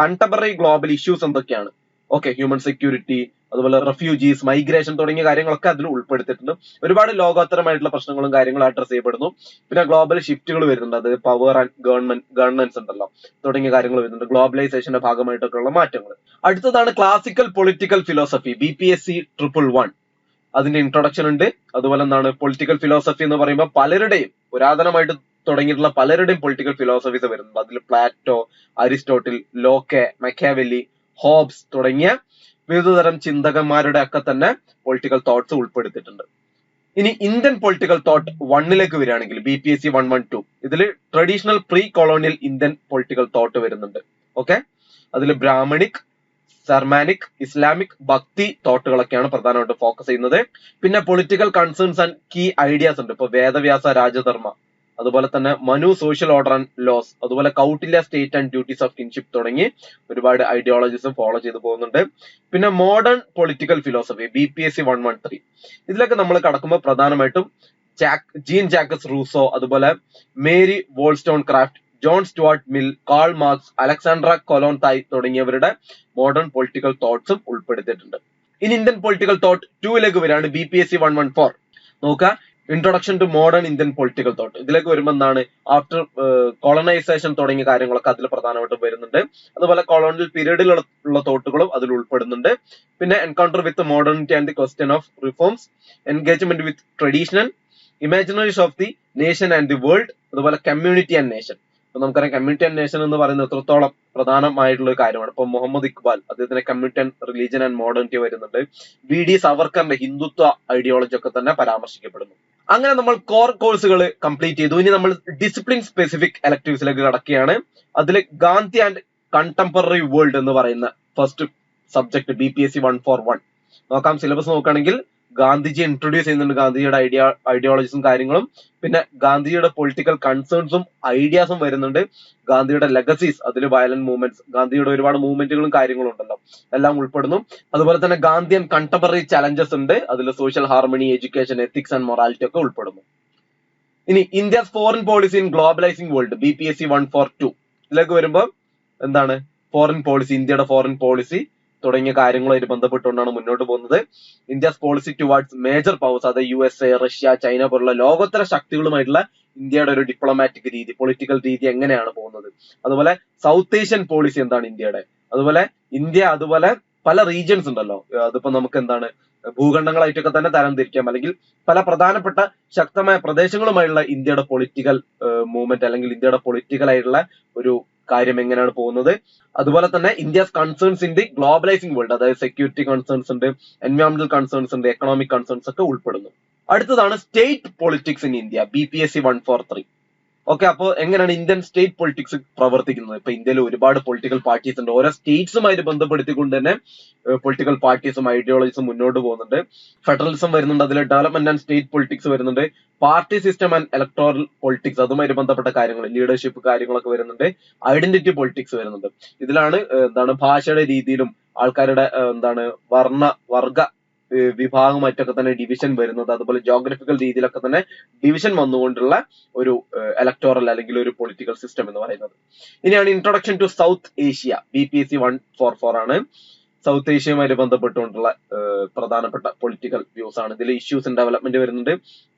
കണ്ടംപററി ഗ്ലോബൽ ഇഷ്യൂസ് എന്തൊക്കെയാണ്? ഓക്കെ ഹ്യൂമൻ സെക്യൂരിറ്റി അതുപോലെ റെഫ്യൂജീസ് മൈഗ്രേഷൻ തുടങ്ങിയ കാര്യങ്ങളൊക്കെ അതിൽ ഉൾപ്പെടുത്തിയിട്ടുണ്ട്. ഒരുപാട് ലോകോത്തരമായിട്ടുള്ള പ്രശ്നങ്ങളും കാര്യങ്ങളും അഡ്രസ് ചെയ്യപ്പെടുന്നു. പിന്നെ ഗ്ലോബൽ ഷിഫ്റ്റുകൾ വരുന്നുണ്ട്. അത് പവർ ആൻഡ് ഗവൺമെന്റ് ഗവർണൻസ് ഉണ്ടല്ലോ. തുടങ്ങിയ കാര്യങ്ങൾ വരുന്നുണ്ട്. ഗ്ലോബലൈസേഷന്റെ ഭാഗമായിട്ടൊക്കെയുള്ള മാറ്റങ്ങൾ. അടുത്തതാണ് classical political philosophy B P S C triple one അതിന്റെ ഇൻട്രൊഡക്ഷൻ ഉണ്ട്. അതുപോലെ എന്താണ് പൊളിറ്റിക്കൽ ഫിലോസഫി എന്ന് പറയുമ്പോൾ പലരുടെയും പുരാതനമായിട്ട് തുടങ്ങിയിട്ടുള്ള പലരുടെയും പൊളിറ്റിക്കൽ ഫിലോസഫീസ് വരുന്നുണ്ട്. അതിൽ പ്ലാറ്റോ അരിസ്റ്റോട്ടിൽ ലോക്കെ മെക്കാവെല്ലി ഹോബ്സ് തുടങ്ങിയ വിവിധതരം ചിന്തകന്മാരുടെ ഒക്കെ തന്നെ പൊളിറ്റിക്കൽ തോട്ട്സ് ഉൾപ്പെടുത്തിയിട്ടുണ്ട്. ഇനി ഇന്ത്യൻ പൊളിറ്റിക്കൽ തോട്ട് വണ്ണിലേക്ക് വരികയാണെങ്കിൽ B P S C one one two ഇതിൽ traditional pre colonial Indian political thought വരുന്നുണ്ട്. ഓക്കെ അതിൽ ബ്രാഹ്മണിക് സർമാനിക് ഇസ്ലാമിക് ഭക്തി തോട്ടുകളൊക്കെയാണ് പ്രധാനമായിട്ട് ഫോക്കസ് ചെയ്യുന്നത്. പിന്നെ political concerns and key ideas ഉണ്ട്. ഇപ്പൊ വേദവ്യാസ രാജധർമ്മ അതുപോലെ തന്നെ Manu social order and laws അതുപോലെ Kautilya state and duties of kinship തുടങ്ങി ഒരുപാട് ഐഡിയോളജീസും ഫോളോ ചെയ്തു പോകുന്നുണ്ട്. പിന്നെ modern political philosophy B P S C one one three ഇതിലൊക്കെ നമ്മൾ കടക്കുമ്പോൾ പ്രധാനമായിട്ടും ജാക്ക് ജീൻ ജാക്കസ് റൂസോ അതുപോലെ Mary Wollstonecraft John Stuart Mill Karl Marx Alexandra Kollontai തുടങ്ങിയവരുടെ മോഡേൺ പൊളിറ്റിക്കൽ തോട്ട്സും ഉൾപ്പെടുത്തിയിട്ടുണ്ട്. ഇനി ഇന്ത്യൻ പൊളിറ്റിക്കൽ തോട്ട് ടൂയിലേക്ക് വരികയാണ് B P S C one one four നോക്കുക introduction to modern Indian political thought ഇതിലേക്ക് വരുമ്പോൾ എന്താണ്? ആഫ്റ്റർ കോളനൈസേഷൻ തുടങ്ങിയ കാര്യങ്ങളൊക്കെ അതിൽ പ്രധാനമായിട്ടും വരുന്നുണ്ട്. അതുപോലെ കൊളോണിയൽ പീരീഡിലുള്ള തോട്ടുകളും അതിൽ ഉൾപ്പെടുന്നുണ്ട്. പിന്നെ encounter with modernity and the question of reforms engagement with traditional imaginaries of the nation and the world അതുപോലെ കമ്മ്യൂണിറ്റി ആൻഡ് നേഷൻ നമുക്കറിയാം കമ്മ്യൂണിറ്റി ആൻഡ് നേഷൻ എന്ന് പറയുന്നത് എത്രത്തോളം പ്രധാനമായിട്ടുള്ള ഒരു കാര്യമാണ്. ഇപ്പൊ മുഹമ്മദ് ഇക്ബാൽ അദ്ദേഹത്തിന്റെ community and religion and modernity വരുന്നുണ്ട്. വി ഡി സവർക്കറിന്റെ ഹിന്ദുത്വ ഐഡിയോളജി ഒക്കെ തന്നെ പരാമർശിക്കപ്പെടുന്നു. അങ്ങനെ നമ്മൾ കോർ കോഴ്സുകൾ കംപ്ലീറ്റ് ചെയ്തു. ഇനി നമ്മൾ ഡിസിപ്ലിൻ സ്പെസിഫിക് എലക്ടീവ്സിലേക്ക് കടക്കുകയാണ്. അതിൽ ഗാന്ധി ആൻഡ് കണ്ടംപററി വേൾഡ് എന്ന് പറയുന്ന first subject B P S C one four one നോക്കാം സിലബസ് നോക്കുകയാണെങ്കിൽ ഗാന്ധിജി ഇൻട്രൊഡ്യൂസ് ചെയ്യുന്നുണ്ട്. ഗാന്ധിജിയുടെ ഐഡിയ ഐഡിയോളജീസും കാര്യങ്ങളും. പിന്നെ ഗാന്ധിജിയുടെ പൊളിറ്റിക്കൽ കൺസേൺസും ഐഡിയാസും വരുന്നുണ്ട്. ഗാന്ധിയുടെ ലെഗസീസ് അതിൽ വയലന്റ് മൂവ്മെന്റ്സ് ഗാന്ധിയുടെ ഒരുപാട് മൂവ്മെന്റുകളും കാര്യങ്ങളും ഉണ്ടല്ലോ. എല്ലാം ഉൾപ്പെടുന്നു. അതുപോലെ തന്നെ ഗാന്ധിയൻ കണ്ടംപററി ചലഞ്ചസ് ഉണ്ട്. അതിൽ social harmony education ethics and morality ഒക്കെ ഉൾപ്പെടുന്നു. ഇനി India foreign policy in globalising world B P S C one four two ഇതിലേക്ക് വരുമ്പോൾ എന്താണ്? ഫോറിൻ പോളിസി ഇന്ത്യയുടെ ഫോറിൻ പോളിസി തുടങ്ങിയ കാര്യങ്ങളുമായി ബന്ധപ്പെട്ടുകൊണ്ടാണ് മുന്നോട്ട് പോകുന്നത്. India's policy towards major powers അതായത് U S A Russia China പോലുള്ള ലോകോത്തര ശക്തികളുമായിട്ടുള്ള ഇന്ത്യയുടെ ഒരു ഡിപ്ലോമാറ്റിക് രീതി പൊളിറ്റിക്കൽ രീതി എങ്ങനെയാണ് പോകുന്നത്? അതുപോലെ സൗത്ത് ഏഷ്യൻ പോളിസി എന്താണ് ഇന്ത്യയുടെ? അതുപോലെ ഇന്ത്യ അതുപോലെ പല റീജിയൻസ് ഉണ്ടല്ലോ. അതിപ്പോ നമുക്ക് എന്താണ്? ഭൂഖണ്ഡങ്ങളായിട്ടൊക്കെ തന്നെ തരംതിരിക്കാം. അല്ലെങ്കിൽ പല പ്രധാനപ്പെട്ട ശക്തമായ പ്രദേശങ്ങളുമായുള്ള ഇന്ത്യയുടെ പൊളിറ്റിക്കൽ മൂവ്മെന്റ് അല്ലെങ്കിൽ ഇന്ത്യയുടെ പൊളിറ്റിക്കൽ ആയിട്ടുള്ള ഒരു കാര്യം എങ്ങനെയാണ് പോകുന്നത്? അതുപോലെ തന്നെ India's concerns in the globalising world അതായത് സെക്യൂരിറ്റി കൺസേൺസ് ഉണ്ട് എൻവയോൺമെന്റൽ കൺസേൺസ് ഉണ്ട് എക്കണോമിക് കൺസേൺസ് ഒക്കെ ഉൾപ്പെടുന്നു. അടുത്തതാണ് state politics in India B P S C one four three okay അപ്പോൾ എങ്ങനെയാണ് ഇന്ത്യൻ സ്റ്റേറ്റ് പൊളിറ്റിക്സ് പ്രവർത്തിക്കുന്നത്? ഇപ്പൊ ഇന്ത്യയിൽ ഒരുപാട് പൊളിറ്റിക്കൽ പാർട്ടീസ് ഉണ്ട്. ഓരോ സ്റ്റേറ്റ്സുമായിട്ട് ബന്ധപ്പെടുത്തിക്കൊണ്ട് തന്നെ പൊളിറ്റിക്കൽ പാർട്ടീസും ഐഡിയോളജീസും മുന്നോട്ട് പോകുന്നുണ്ട്. ഫെഡറലിസം വരുന്നുണ്ട് അതിൽ ഡെവലപ്മെന്റ് ആൻഡ് സ്റ്റേറ്റ് പൊളിറ്റിക്സ് വരുന്നുണ്ട്. Party system and electoral politics അതുമായിട്ട് ബന്ധപ്പെട്ട കാര്യങ്ങൾ ലീഡർഷിപ്പ് കാര്യങ്ങളൊക്കെ വരുന്നുണ്ട്. ഐഡന്റിറ്റി പൊളിറ്റിക്സ് വരുന്നുണ്ട്. ഇതിലാണ് എന്താണ് ഭാഷയുടെ രീതിയിലും ആൾക്കാരുടെ എന്താണ് വർണ വർഗ വിഭാഗമായിട്ടൊക്കെ തന്നെ ഡിവിഷൻ വരുന്നത്. അതുപോലെ ജോഗ്രഫിക്കൽ രീതിയിലൊക്കെ തന്നെ ഡിവിഷൻ വന്നുകൊണ്ടുള്ള ഒരു ഇലക്ടോറൽ അല്ലെങ്കിൽ ഒരു പൊളിറ്റിക്കൽ സിസ്റ്റം എന്ന് പറയുന്നത്. ഇനിയാണ് introduction to South Asia B P S C one four four ആണ്. സൗത്ത് ഏഷ്യയുമായി ബന്ധപ്പെട്ടുകൊണ്ടുള്ള പ്രധാനപ്പെട്ട പൊളിറ്റിക്കൽ വ്യൂസ് ആണ്. ഇതിൽ ഇഷ്യൂസ് ആൻഡ് ഡെവലപ്മെന്റ് വരുന്നുണ്ട്.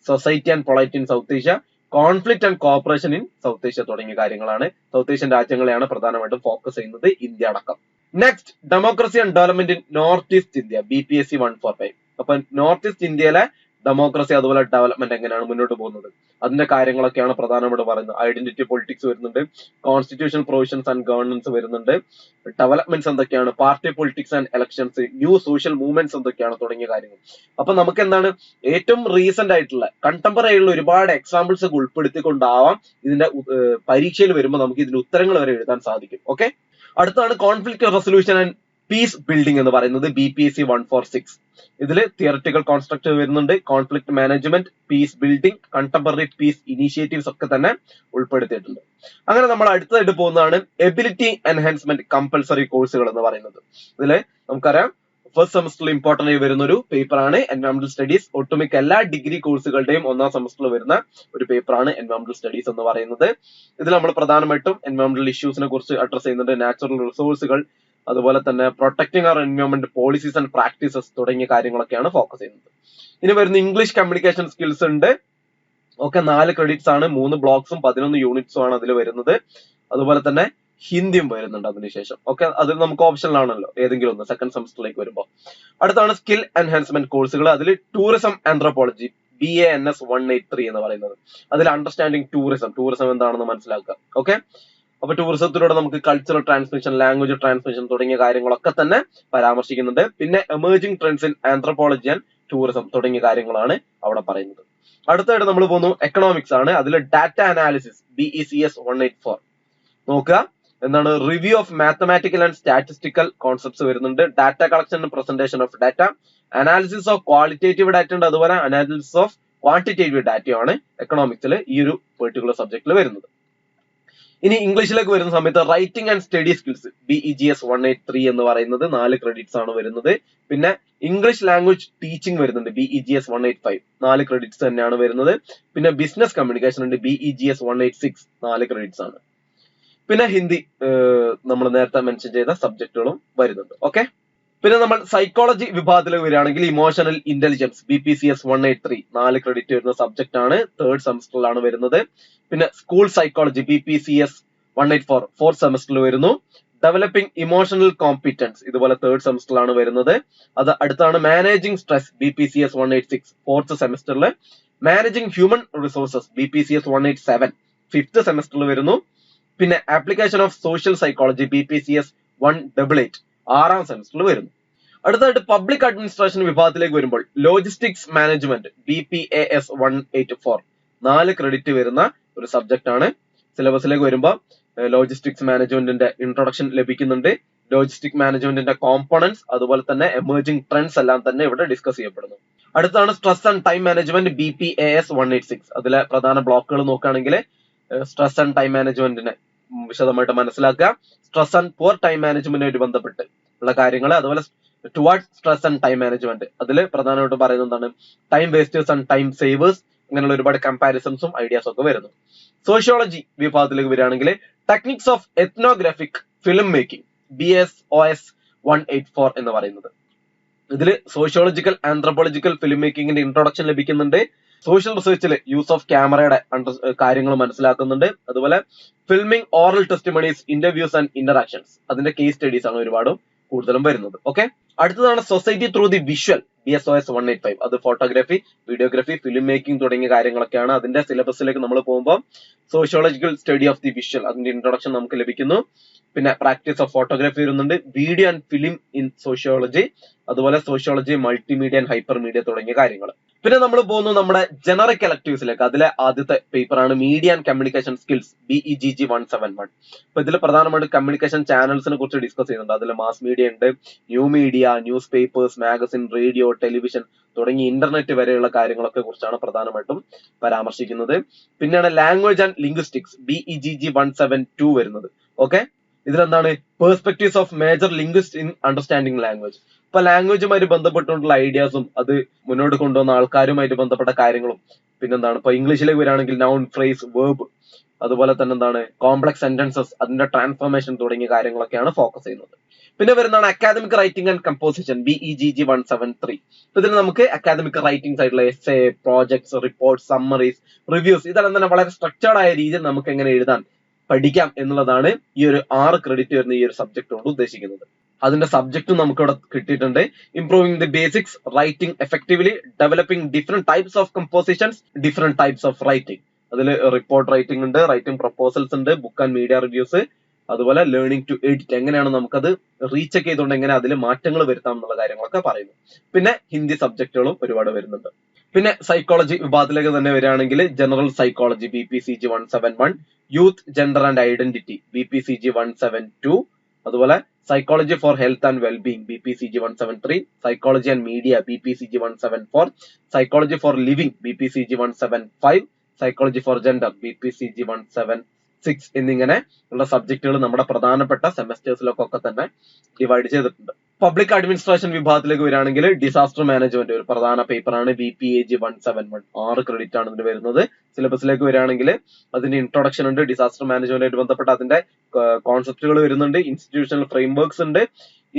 Society and polity in South Asia conflict and cooperation in South Asia തുടങ്ങിയ കാര്യങ്ങളാണ്. സൗത്ത് ഏഷ്യൻ രാജ്യങ്ങളെയാണ് പ്രധാനമായിട്ടും ഫോക്കസ് ചെയ്യുന്നത് ഇന്ത്യ അടക്കം. Next democracy and development in North East India B P S C one four five അപ്പൊ നോർത്ത് ഈസ്റ്റ് ഇന്ത്യയിലെ ഡെമോക്രസി അതുപോലെ ഡെവലപ്മെന്റ് എങ്ങനെയാണ് മുന്നോട്ട് പോകുന്നത്? അതിന്റെ കാര്യങ്ങളൊക്കെയാണ് പ്രധാനമായിട്ട് പറയുന്നത്. ഐഡന്റിറ്റി പൊളിറ്റിക്സ് വരുന്നുണ്ട്. കോൺസ്റ്റിറ്റ്യൂഷൻ പ്രൊവിഷൻസ് ആൻഡ് ഗവർണൻസ് വരുന്നുണ്ട്. ഡെവലപ്മെന്റ്സ് എന്തൊക്കെയാണ്? Party politics and elections new social movements എന്തൊക്കെയാണ് തുടങ്ങിയ കാര്യങ്ങൾ. അപ്പൊ നമുക്ക് എന്താണ്? ഏറ്റവും റീസെന്റ് ആയിട്ടുള്ള കണ്ടംപററി ആയിട്ടുള്ള ഒരുപാട് എക്സാമ്പിൾസ് ഒക്കെ ഉൾപ്പെടുത്തിക്കൊണ്ടാവാം ഇതിന്റെ പരീക്ഷയിൽ വരുമ്പോൾ നമുക്ക് ഇതിന്റെ ഉത്തരങ്ങൾ വരെ എഴുതാൻ സാധിക്കും. ഓക്കെ അടുത്താണ് conflict resolution and peace building എന്ന് പറയുന്നത് B P S C one four six ഇതിൽ തിയറട്ടിക്കൽ കോൺസ്ട്രക്ട് വരുന്നുണ്ട്. Conflict management peace building contemporary peace initiatives ഒക്കെ തന്നെ ഉൾപ്പെടുത്തിയിട്ടുണ്ട്. അങ്ങനെ നമ്മൾ അടുത്തതായിട്ട് പോകുന്നതാണ് എബിലിറ്റി എൻഹാൻസ്മെന്റ് കമ്പൽസറി കോഴ്സുകൾ എന്ന് പറയുന്നത്. ഇതിൽ നമുക്കറിയാം ഫസ്റ്റ് സെമസ്റ്ററിൽ ഇമ്പോർട്ടന്റ് ആയി വരുന്ന ഒരു പേപ്പറാണ് എൻവയോൺമെന്റൽ സ്റ്റഡീസ് ഒട്ടുമിക്ക എല്ലാ ഡിഗ്രി കോഴ്സുകളുടെയും ഒന്നാം സെമസ്റ്ററിൽ വരുന്ന ഒരു പേപ്പറാണ് എൻവയോൺമെന്റൽ സ്റ്റഡീസ് എന്ന് പറയുന്നത്. ഇതിൽ നമ്മൾ പ്രധാനമായിട്ടും എൻവയോൺമെന്റൽ ഇഷ്യൂസിനെ കുറിച്ച് അഡ്രസ് ചെയ്യുന്നുണ്ട്. നാച്ചുറൽ റിസോഴ്സുകൾ അതുപോലെ തന്നെ protecting our environment policies and practices തുടങ്ങിയ കാര്യങ്ങളൊക്കെയാണ് ഫോക്കസ് ചെയ്യുന്നത്. ഇനി വരുന്ന ഇംഗ്ലീഷ് കമ്മ്യൂണിക്കേഷൻ സ്കിൽസ് ഉണ്ട്. ഒക്കെ നാല് ക്രെഡിറ്റ്സ് ആണ് മൂന്ന് ബ്ലോക്സും പതിനൊന്ന് യൂണിറ്റ്സും ആണ് അതിൽ വരുന്നത്. അതുപോലെ തന്നെ ഹിന്ദിയും വരുന്നുണ്ട് അതിനുശേഷം ഓക്കെ അത് നമുക്ക് ഓപ്ഷനിലാണല്ലോ ഏതെങ്കിലും ഒന്ന് സെക്കൻഡ് സെമസ്റ്ററിലേക്ക് വരുമ്പോൾ അടുത്താണ് സ്കിൽ എൻഹാൻസ്മെന്റ് കോഴ്സുകൾ അതിൽ tourism anthropology B A N S one eight three എന്ന് പറയുന്നത്. അതിൽ അണ്ടർസ്റ്റാൻഡിങ് ടൂറിസം ടൂറിസം എന്താണെന്ന് മനസ്സിലാക്കുക. ഓക്കെ അപ്പൊ ടൂറിസത്തിലൂടെ നമുക്ക് കൾച്ചറൽ ട്രാൻസ്മിഷൻ ലാംഗ്വേജ് ട്രാൻസ്മിഷൻ തുടങ്ങിയ കാര്യങ്ങളൊക്കെ തന്നെ പരാമർശിക്കുന്നുണ്ട്. പിന്നെ emerging trends in anthropology and tourism തുടങ്ങിയ കാര്യങ്ങളാണ് അവിടെ പറയുന്നത്. അടുത്തായിട്ട് നമ്മൾ പോകുന്നു എക്കണോമിക്സ് ആണ്. അതിൽ data analysis B E C S one eight four നോക്കുക. എന്താണ്? Review of mathematical and statistical concepts വരുന്നുണ്ട്. Data collection and presentation of data analysis of qualitative data ഉണ്ട്. അതുപോലെ അനാലിസിസ് ഓഫ് ക്വാണ്ടിറ്റേറ്റീവ് ഡാറ്റയാണ് എക്കണോമിക്സിൽ ഈ ഒരു പെർട്ടിക്കുലർ സബ്ജക്റ്റിൽ വരുന്നത്. ഇനി ഇംഗ്ലീഷിലേക്ക് വരുന്ന സമയത്ത് writing and study skills B E G S one eight three എന്ന് പറയുന്നത് നാല് ക്രെഡിറ്റ്സ് ആണ് വരുന്നത്. പിന്നെ ഇംഗ്ലീഷ് ലാംഗ്വേജ് ടീച്ചിങ് വരുന്നുണ്ട് B E G S one eight five നാല് ക്രെഡിറ്റ്സ് തന്നെയാണ് വരുന്നത്. പിന്നെ ബിസിനസ് കമ്മ്യൂണിക്കേഷൻ ഉണ്ട് B E G S one eight six നാല് ക്രെഡിറ്റ്സ് ആണ്. പിന്നെ ഹിന്ദി നമ്മൾ നേരത്തെ മെൻഷൻ ചെയ്ത സബ്ജക്റ്റുകളും വരുന്നുണ്ട് ഓക്കെ പിന്നെ നമ്മൾ സൈക്കോളജി വിഭാഗത്തിലേക്ക് വരികയാണെങ്കിൽ emotional intelligence B P C S one eight three നാല് ക്രെഡിറ്റ് വരുന്ന സബ്ജക്റ്റ് ആണ്. തേർഡ് സെമസ്റ്ററിലാണ് വരുന്നത്. പിന്നെ school psychology B P C S one eight four fourth സെമസ്റ്ററിൽ വരുന്നു. ഡെവലപ്പിംഗ് ഇമോഷണൽ കോമ്പിറ്റൻസ് ഇതുപോലെ തേർഡ് സെമസ്റ്ററിലാണ് വരുന്നത്. അത് അടുത്താണ് managing stress B P C S one eight six fourth സെമസ്റ്ററിൽ managing human resources B P C S one eight seven fifth സെമസ്റ്ററിൽ വരുന്നു. പിന്നെ application of social psychology B P C S one double eight ആറാം സെമസ്റ്ററിൽ വരുന്നു. അടുത്തതായിട്ട് പബ്ലിക് അഡ്മിനിസ്ട്രേഷൻ വിഭാഗത്തിലേക്ക് വരുമ്പോൾ logistics management B P A S one eight four നാല് ക്രെഡിറ്റ് വരുന്ന ഒരു സബ്ജക്റ്റ് ആണ്. സിലബസിലേക്ക് വരുമ്പോൾ ലോജിസ്റ്റിക്സ് മാനേജ്മെന്റിന്റെ ഇൻട്രൊഡക്ഷൻ ലഭിക്കുന്നുണ്ട്. ലോജിസ്റ്റിക് മാനേജ്മെന്റിന്റെ കോമ്പണൻസ് അതുപോലെ തന്നെ എമേർജിംഗ് ട്രെൻഡ്സ് എല്ലാം തന്നെ ഇവിടെ ഡിസ്കസ് ചെയ്യപ്പെടുന്നു. അടുത്താണ് stress and time management B P A S one eight six അതിലെ പ്രധാന ബ്ലോക്കുകൾ നോക്കുകയാണെങ്കിൽ സ്ട്രെസ് ആൻഡ് ടൈം മാനേജ്മെന്റിനെ വിശദമായിട്ട് മനസ്സിലാക്കുക. സ്ട്രെസ് ആൻഡ് പോർ ടൈം മാനേജ്മെന്റുമായിട്ട് ബന്ധപ്പെട്ട് ഉള്ള കാര്യങ്ങൾ. അതുപോലെ towards stress and time management അതിൽ പ്രധാനമായിട്ടും പറയുന്നത് എന്താണ്? Time wasters and time savers അങ്ങനെയുള്ള ഒരുപാട് കമ്പാരിസൺസും ഐഡിയാസും ഒക്കെ വരുന്നു. സോഷ്യോളജി വിഭാഗത്തിലേക്ക് വരികയാണെങ്കിൽ techniques of ethnographic film making B S O S one eight four എന്ന് പറയുന്നത്. ഇതിൽ സോഷ്യോളജിക്കൽ ആന്ത്രപ്പോളജിക്കൽ ഫിലിം മേക്കിംഗിന്റെ ഇൻട്രൊഡക്ഷൻ ലഭിക്കുന്നുണ്ട്. സോഷ്യൽ റിസർച്ചിൽ യൂസ് ഓഫ് ക്യാമറയുടെ കാര്യങ്ങൾ മനസ്സിലാക്കുന്നുണ്ട്. അതുപോലെ filming oral testimonies interviews and interactions അതിന്റെ കേസ് സ്റ്റഡീസ് ആണ് ഒരുപാട് കൂടുതലും വരുന്നത്. ഓക്കെ അടുത്തതാണ് society through the visual B S O S one eight five അത് ഫോട്ടോഗ്രാഫി വീഡിയോഗ്രാഫി ഫിലിം മേക്കിംഗ് തുടങ്ങിയ കാര്യങ്ങളൊക്കെയാണ്. അതിന്റെ സിലബസിലേക്ക് നമ്മൾ പോകുമ്പോൾ sociological study of the visual അതിന്റെ ഇൻട്രൊഡക്ഷൻ നമുക്ക് ലഭിക്കുന്നു. പിന്നെ പ്രാക്ടീസ് ഓഫ് ഫോട്ടോഗ്രാഫി വരുന്നുണ്ട്. Video and film in sociology അതുപോലെ sociology multimedia and hyper media തുടങ്ങിയ കാര്യങ്ങൾ പിന്നെ നമ്മൾ പോകുന്നു നമ്മുടെ ജനറിക് എലക്ടീവ്സിലേക്ക് അതിലെ ആദ്യത്തെ പേപ്പറാണ് media and communication skills B E G G one seven one അപ്പൊ ഇതിൽ പ്രധാനമായിട്ട് കമ്മ്യൂണിക്കേഷൻ ചാനൽസിനെ കുറിച്ച് ഡിസ്കസ് ചെയ്യുന്നുണ്ട്. അതിൽ മാസ് മീഡിയ ഉണ്ട് new media newspapers magazine radio television തുടങ്ങി ഇന്റർനെറ്റ് വരെയുള്ള കാര്യങ്ങളൊക്കെ കുറിച്ചാണ് പ്രധാനമായിട്ടും പരാമർശിക്കുന്നത്. പിന്നെയാണ് language and linguistics B E G G one seven two വരുന്നത്. Okay ഇതിലെന്താണ്? Perspectives of major linguist in understanding language ഇപ്പൊ ലാംഗ്വേജുമായിട്ട് ബന്ധപ്പെട്ടുകൊണ്ടുള്ള ഐഡിയാസും അത് മുന്നോട്ട് കൊണ്ടുവന്ന ആൾക്കാരുമായിട്ട് ബന്ധപ്പെട്ട കാര്യങ്ങളും പിന്നെന്താണ്? ഇപ്പൊ ഇംഗ്ലീഷിലേക്ക് വരികയാണെങ്കിൽ നൗൺ ഫ്രേസ് വേർബ് അതുപോലെ തന്നെ എന്താണ്? കോംപ്ലക്സ് സെന്റൻസസ് അതിന്റെ ട്രാൻസ്ഫോർമേഷൻ തുടങ്ങിയ കാര്യങ്ങളൊക്കെയാണ് ഫോക്കസ് ചെയ്യുന്നത്. പിന്നെ വരുന്നതാണ് academic writing and composition B E G G one seven three ഇതിൽ നമുക്ക് അക്കാദമിക് റൈറ്റിംഗ് ആയിട്ടുള്ള essay projects reports summaries reviews ഇതെല്ലാം തന്നെ വളരെ സ്ട്രക്ചേർഡ് ആയ രീതിയിൽ നമുക്ക് എങ്ങനെ എഴുതാൻ പഠിക്കാം എന്നുള്ളതാണ് ഈ ഒരു ആറ് ക്രെഡിറ്റ് വരുന്ന ഈ ഒരു സബ്ജക്ട് കൊണ്ട് ഉദ്ദേശിക്കുന്നത്. അതിന്റെ സബ്ജക്റ്റും നമുക്ക് ഇവിടെ കിട്ടിയിട്ടുണ്ട്. Improving the basics writing effectively developing different types of compositions different types of writing അതിൽ റിപ്പോർട്ട് റൈറ്റിംഗ് ഉണ്ട് റൈറ്റിംഗ് പ്രപ്പോസൽസ് ഉണ്ട് ബുക്ക് ആൻഡ് മീഡിയ റിവ്യൂസ് അതുപോലെ ലേണിംഗ് ടു എഡിറ്റ് എങ്ങനെയാണ് നമുക്കത് റീചെക്ക് ചെയ്തുകൊണ്ട് എങ്ങനെ അതിൽ മാറ്റങ്ങൾ വരുത്താം എന്നുള്ള കാര്യങ്ങളൊക്കെ പറയുന്നു. പിന്നെ ഹിന്ദി സബ്ജക്റ്റുകളും ഒരുപാട് വരുന്നുണ്ട്. പിന്നെ സൈക്കോളജി വിഭാഗത്തിലേക്ക് തന്നെ വരികയാണെങ്കിൽ general psychology B P C G one seven one youth gender and identity B P C G one seven two അതുപോലെ psychology for health and wellbeing B P C G one seven three psychology and media B P C G one seven four psychology for living B P C G one seven five psychology for gender B P C G one seven six എന്നിങ്ങനെ ഉള്ള സബ്ജക്റ്റുകൾ നമ്മുടെ പ്രധാനപ്പെട്ട സെമസ്റ്റേഴ്സിലൊക്കെ തന്നെ ഡിവൈഡ് ചെയ്തിട്ടുണ്ട്. പബ്ലിക് അഡ്മിനിസ്ട്രേഷൻ വിഭാഗത്തിലേക്ക് വരികയാണെങ്കിൽ ഡിസാസ്റ്റർ മാനേജ്മെന്റ് ഒരു പ്രധാന പേപ്പറാണ് B P A G one seven one ആറ് ക്രെഡിറ്റ് ആണ് ഇതിന് വരുന്നത്. സിലബസിലേക്ക് വരികയാണെങ്കിൽ അതിന്റെ ഇൻട്രൊഡക്ഷൻ ഉണ്ട്. ഡിസാസ്റ്റർ മാനേജ്മെന്റുമായിട്ട് ബന്ധപ്പെട്ട അതിന്റെ കോൺസെപ്റ്റുകൾ വരുന്നുണ്ട്. ഇൻസ്റ്റിറ്റ്യൂഷണൽ ഫ്രെയിംവർക്സ് ഉണ്ട്.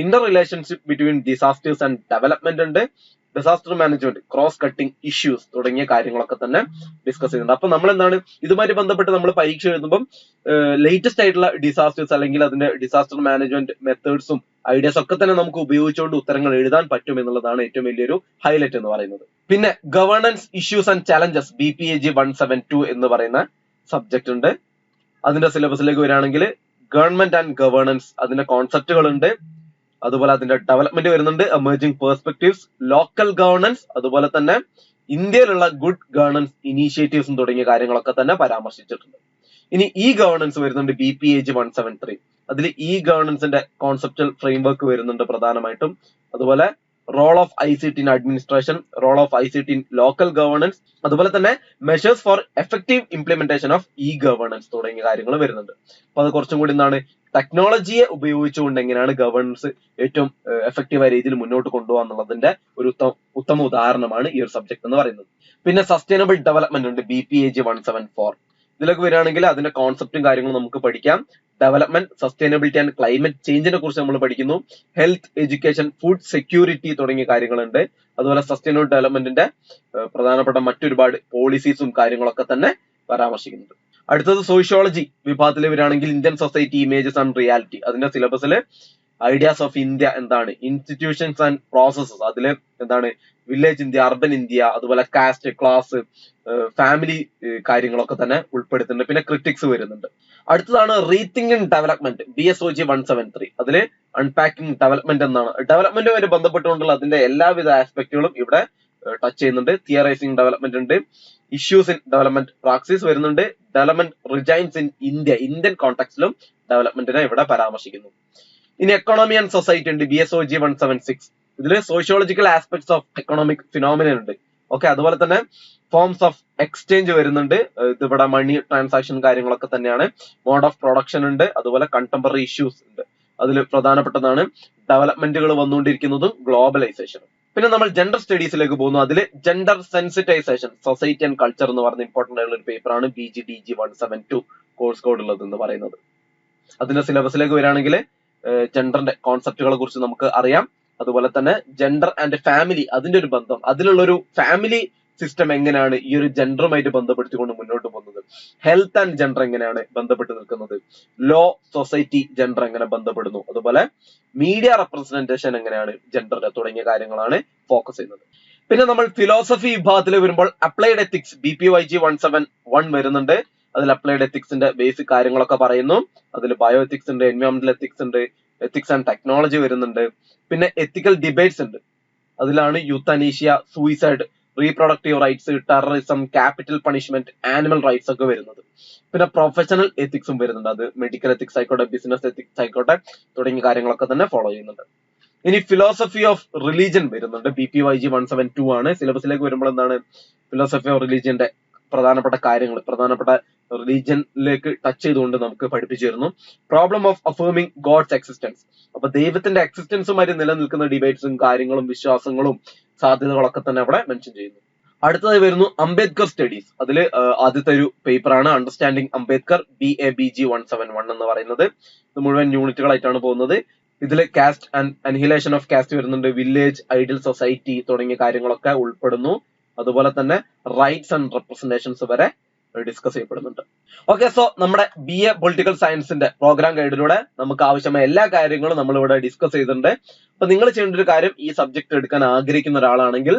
Interrelationship between disasters and development ഉണ്ട്. Disaster management cross cutting issues തുടങ്ങിയ കാര്യങ്ങളൊക്കെ തന്നെ ഡിസ്കസ് ചെയ്യുന്നുണ്ട്. അപ്പൊ നമ്മൾ എന്താണ് ഇതുമായി ബന്ധപ്പെട്ട് നമ്മൾ പരീക്ഷ എഴുതുമ്പോൾ ലേറ്റസ്റ്റ് ആയിട്ടുള്ള ഡിസാസ്റ്റേഴ്സ് അല്ലെങ്കിൽ അതിന്റെ ഡിസാസ്റ്റർ മാനേജ്മെന്റ് മെത്തേഡ്സും ഐഡിയാസ് ഒക്കെ തന്നെ നമുക്ക് ഉപയോഗിച്ചുകൊണ്ട് ഉത്തരങ്ങൾ എഴുതാൻ പറ്റും എന്നുള്ളതാണ് ഏറ്റവും വലിയൊരു ഹൈലൈറ്റ് എന്ന് പറയുന്നത്. പിന്നെ governance issues and challenges B P A G one seven two എന്ന് പറയുന്ന സബ്ജക്ട് ഉണ്ട്. അതിന്റെ സിലബസിലേക്ക് വരികയാണെങ്കിൽ ഗവൺമെന്റ് ആൻഡ് ഗവേണൻസ് അതിന്റെ കോൺസെപ്റ്റുകൾ ഉണ്ട് അതുപോലെ അതിന്റെ ഡെവലപ്മെന്റ് വരുന്നുണ്ട് എമേർജിംഗ് പെർസ്പെക്ടീവ്സ് ലോക്കൽ ഗവർണൻസ് അതുപോലെ തന്നെ ഇന്ത്യയിലുള്ള ഗുഡ് ഗവർണൻസ് ഇനീഷ്യേറ്റീവ്സും തുടങ്ങിയ കാര്യങ്ങളൊക്കെ തന്നെ പരാമർശിച്ചിട്ടുണ്ട്. ഇനി ഈ ഗവർണൻസ് വരുന്നുണ്ട് B P A G one seven three അതിൽ ഇ ഗവർണൻസിന്റെ കോൺസെപ്റ്റൽ ഫ്രെയിംവർക്ക് വരുന്നുണ്ട് പ്രധാനമായിട്ടും. അതുപോലെ role of I C T in administration role of I C T in local governance അതുപോലെ തന്നെ measures for effective implementation of e governance തുടങ്ങിയ കാര്യങ്ങൾ വരുന്നുണ്ട്. അപ്പൊ അത് കുറച്ചും കൂടി എന്താണ് ടെക്നോളജിയെ ഉപയോഗിച്ചുകൊണ്ട് എങ്ങനെയാണ് ഗവർണൻസ് ഏറ്റവും എഫക്റ്റീവായ രീതിയിൽ മുന്നോട്ട് കൊണ്ടുപോകുക എന്നുള്ളതിന്റെ ഒരു ഉത്തമ ഉദാഹരണമാണ് ഈ ഒരു സബ്ജക്ട് എന്ന് പറയുന്നത്. പിന്നെ സസ്റ്റൈനബിൾ ഡെവലപ്മെന്റ് ഉണ്ട് B P A G one seven four ഇതിലൊക്കെ വരികയാണെങ്കിൽ അതിന്റെ കോൺസെപ്റ്റും കാര്യങ്ങളും നമുക്ക് പഠിക്കാം. ഡെവലപ്മെന്റ് സസ്റ്റൈനബിലിറ്റി ആൻഡ് ക്ലൈമറ്റ് ചേഞ്ചിനെ കുറിച്ച് നമ്മൾ പഠിക്കുന്നു. ഹെൽത്ത് എഡ്യൂക്കേഷൻ ഫുഡ് സെക്യൂരിറ്റി തുടങ്ങിയ കാര്യങ്ങളുണ്ട്. അതുപോലെ സസ്റ്റൈനബിൾ ഡെവലപ്മെന്റിന്റെ പ്രധാനപ്പെട്ട മറ്റൊരുപാട് പോളിസീസും കാര്യങ്ങളൊക്കെ തന്നെ പരാമർശിക്കുന്നുണ്ട്. അടുത്തത് സോഷ്യോളജി വിഭാഗത്തിലെ ഇവരാണെങ്കിൽ Indian society images and reality. അതിന്റെ സിലബസിൽ ഐഡിയാസ് ഓഫ് ഇന്ത്യ എന്താണ്? Institutions and processes. അതിൽ എന്താണ്? വില്ലേജ് ഇന്ത്യ അർബൻ ഇന്ത്യ അതുപോലെ കാസ്റ്റ് ക്ലാസ് ഫാമിലി കാര്യങ്ങളൊക്കെ തന്നെ ഉൾപ്പെടുത്തുന്നുണ്ട്. പിന്നെ ക്രിറ്റിക്സ് വരുന്നുണ്ട്. അടുത്തതാണ് rethinking and development B S O G one seven three അതിൽ അൺപാക്കിംഗ് ഡെവലപ്മെന്റ് എന്നാണ്. ഡെവലപ്മെന്റുമായി ബന്ധപ്പെട്ടുകൊണ്ടുള്ള അതിന്റെ എല്ലാവിധ ആസ്പെക്ടുകളും ഇവിടെ ടച്ച് ചെയ്യുന്നുണ്ട്. തിയറൈസിംഗ് ഡെവലപ്മെന്റ് ഉണ്ട്. ഇഷ്യൂസ് ഇൻ ഡെവലപ്മെന്റ് പ്രാക്ടീസ് വരുന്നുണ്ട്. Development regimes in India Indian കോൺടാക്സിലും ഡെവലപ്മെന്റിനെ ഇവിടെ പരാമർശിക്കുന്നു. ഇനി എക്കോണമി ആൻഡ് സൊസൈറ്റി ഉണ്ട്. B S O G one seven six ഇതിൽ sociological aspects of economic phenomenon ഉണ്ട്. ഓക്കെ അതുപോലെ തന്നെ ഫോംസ് ഓഫ് എക്സ്ചേഞ്ച് വരുന്നുണ്ട്. ഇതിവിടെ മണി ട്രാൻസാക്ഷൻ കാര്യങ്ങളൊക്കെ തന്നെയാണ്. മോഡ് ഓഫ് പ്രൊഡക്ഷൻ ഉണ്ട്. അതുപോലെ കണ്ടംപററി ഇഷ്യൂസ് ഉണ്ട്. അതിൽ പ്രധാനപ്പെട്ടതാണ്. ഡെവലപ്മെന്റുകൾ വന്നുകൊണ്ടിരിക്കുന്നതും ഗ്ലോബലൈസേഷനും പിന്നെ നമ്മൾ ജെൻഡർ സ്റ്റഡീസിലേക്ക് പോകുന്നു. അതിൽ gender sensitisation society and culture എന്ന് പറഞ്ഞ ഇമ്പോർട്ടന്റ് ആയിട്ടുള്ള ഒരു പേപ്പറാണ് B G D G one seven two course code ഉള്ളത് എന്ന് പറയുന്നത്. അതിന്റെ സിലബസിലേക്ക് വരികയാണെങ്കിൽ ജെൻഡറിന്റെ കോൺസെപ്റ്റുകളെ കുറിച്ച് നമുക്ക് അറിയാം. അതുപോലെ തന്നെ ജെൻഡർ ആൻഡ് ഫാമിലി അതിന്റെ ഒരു ബന്ധം. അതിലുള്ള ഒരു ഫാമിലി സിസ്റ്റം എങ്ങനെയാണ് ഈ ഒരു ജെൻഡറുമായിട്ട് ബന്ധപ്പെടുത്തിക്കൊണ്ട് മുന്നോട്ട് പോകുന്നത്? ഹെൽത്ത് ആൻഡ് ജെൻഡർ എങ്ങനെയാണ് ബന്ധപ്പെട്ട് നിൽക്കുന്നത്? ലോ സൊസൈറ്റി ജെൻഡർ എങ്ങനെ ബന്ധപ്പെടുന്നു? അതുപോലെ മീഡിയ റെപ്രസെന്റേഷൻ എങ്ങനെയാണ് ജെൻഡറിന്റെ തുടങ്ങിയ കാര്യങ്ങളാണ് ഫോക്കസ് ചെയ്യുന്നത്. പിന്നെ നമ്മൾ ഫിലോസഫി വിഭാഗത്തിൽ വരുമ്പോൾ applied ethics B P Y G one seven one വരുന്നുണ്ട്. അതിൽ അപ്ലൈഡ് എത്തിക്സിന്റെ ബേസിക് കാര്യങ്ങളൊക്കെ പറയുന്നു. അതിൽ ബയോ എത്തിക്സ് ഉണ്ട് എൻവയോൺമെന്റൽ എത്തിക്സ് ഉണ്ട് എത്തിക്സ് ആൻഡ് ടെക്നോളജി വരുന്നുണ്ട്. പിന്നെ എത്തിക്കൽ ഡിബേറ്റ്സ് ഉണ്ട്. അതിലാണ് euthanasia suicide reproductive rights terrorism capital punishment animal rights ഒക്കെ വരുന്നത്. പിന്നെ പ്രൊഫഷണൽ എത്തിക്സും വരുന്നുണ്ട്. അത് മെഡിക്കൽ എത്തിക്സ് ആയിക്കോട്ടെ ബിസിനസ് എത്തിക്സ് ആയിക്കോട്ടെ തുടങ്ങിയ കാര്യങ്ങളൊക്കെ തന്നെ ഫോളോ ചെയ്യുന്നുണ്ട്. ഇനി ഫിലോസഫി ഓഫ് റിലീജിയൻ വരുന്നുണ്ട്. B P Y G one seven two ആണ്. സിലബസിലേക്ക് വരുമ്പോൾ എന്താണ്? ഫിലോസഫി ഓഫ് റിലീജിയന്റെ പ്രധാനപ്പെട്ട കാര്യങ്ങൾ പ്രധാനപ്പെട്ട റിലീജിയനിലേക്ക് ടച്ച് ചെയ്തുകൊണ്ട് നമുക്ക് പഠിപ്പിച്ചു തരുന്നു. Problem of affirming God's existence അപ്പൊ ദൈവത്തിന്റെ എക്സിസ്റ്റൻസുമായി നിലനിൽക്കുന്ന ഡിബേറ്റ്സും കാര്യങ്ങളും വിശ്വാസങ്ങളും സാധ്യതകളൊക്കെ തന്നെ അവിടെ മെൻഷൻ ചെയ്യുന്നു. അടുത്തതായി വരുന്നു അംബേദ്കർ സ്റ്റഡീസ് അതിൽ ആദ്യത്തെ ഒരു പേപ്പറാണ് understanding Ambedkar B A B G one seven one എന്ന് പറയുന്നത്. ഇത് മുഴുവൻ യൂണിറ്റുകളായിട്ടാണ് പോകുന്നത്. ഇതിൽ caste and annihilation of caste വരുന്നുണ്ട്. വില്ലേജ് ഐഡിയൽ സൊസൈറ്റി തുടങ്ങിയ കാര്യങ്ങളൊക്കെ ഉൾപ്പെടുന്നു. അതുപോലെ തന്നെ റൈറ്റ്സ് ആൻഡ് റെപ്രസെന്റേഷൻസ് വരെ ഡിസ്കസ് ചെയ്യപ്പെടുന്നുണ്ട്. ഓക്കെ സോ നമ്മുടെ ബി എ പൊളിറ്റിക്കൽ സയൻസിന്റെ പ്രോഗ്രാം ഗൈഡിലൂടെ നമുക്ക് ആവശ്യമായ എല്ലാ കാര്യങ്ങളും നമ്മൾ ഇവിടെ ഡിസ്കസ് ചെയ്തിട്ടുണ്ട്. അപ്പൊ നിങ്ങൾ ചെയ്യേണ്ട ഒരു കാര്യം ഈ സബ്ജക്ട് എടുക്കാൻ ആഗ്രഹിക്കുന്ന ഒരാളാണെങ്കിൽ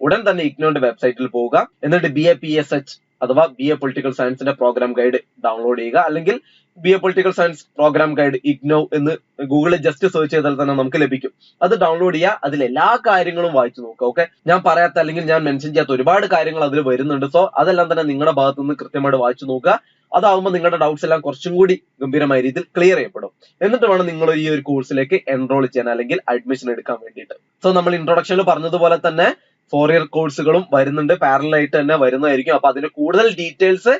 ഉടൻ തന്നെ ഇഗ്നോന്റെ വെബ്സൈറ്റിൽ പോവുക. എന്നിട്ട് B A P S H അഥവാ ബി എ പൊളിറ്റിക്കൽ സയൻസിന്റെ പ്രോഗ്രാം ഗൈഡ് ഡൗൺലോഡ് ചെയ്യുക. അല്ലെങ്കിൽ B A political science programme guide IGNOU എന്ന് ഗൂഗിളിൽ ജസ്റ്റ് സെർച്ച് ചെയ്താൽ തന്നെ നമുക്ക് ലഭിക്കും. അത് ഡൗൺലോഡ് ചെയ്യുക. അതിൽ എല്ലാ കാര്യങ്ങളും വായിച്ചു നോക്കുക ഓക്കെ ഞാൻ പറയാത്ത അല്ലെങ്കിൽ ഞാൻ മെൻഷൻ ചെയ്യാത്ത ഒരുപാട് കാര്യങ്ങൾ അതിൽ വരുന്നുണ്ട്. സോ അതെല്ലാം തന്നെ നിങ്ങളുടെ ഭാഗത്തു നിന്ന് കൃത്യമായിട്ട് വായിച്ചു നോക്കുക. അതാവുമ്പോൾ നിങ്ങളുടെ ഡൗട്ട്സ് എല്ലാം കുറച്ചും കൂടി ഗംഭീരമായ രീതിയിൽ ക്ലിയർ ചെയ്യപ്പെടും. എന്നിട്ട് വേണം നിങ്ങൾ ഈ ഒരു കോഴ്സിലേക്ക് എൻറോൾ ചെയ്യാൻ അല്ലെങ്കിൽ അഡ്മിഷൻ എടുക്കാൻ വേണ്ടിയിട്ട്. സോ നമ്മൾ ഇൻട്രൊഡക്ഷനിൽ പറഞ്ഞതുപോലെ തന്നെ ഫോർ ഇയർ കോഴ്സുകളും വരുന്നുണ്ട് പാരലായിട്ട് തന്നെ വരുന്നതായിരിക്കും. അപ്പൊ അതിന്റെ കൂടുതൽ ഡീറ്റെയിൽസ്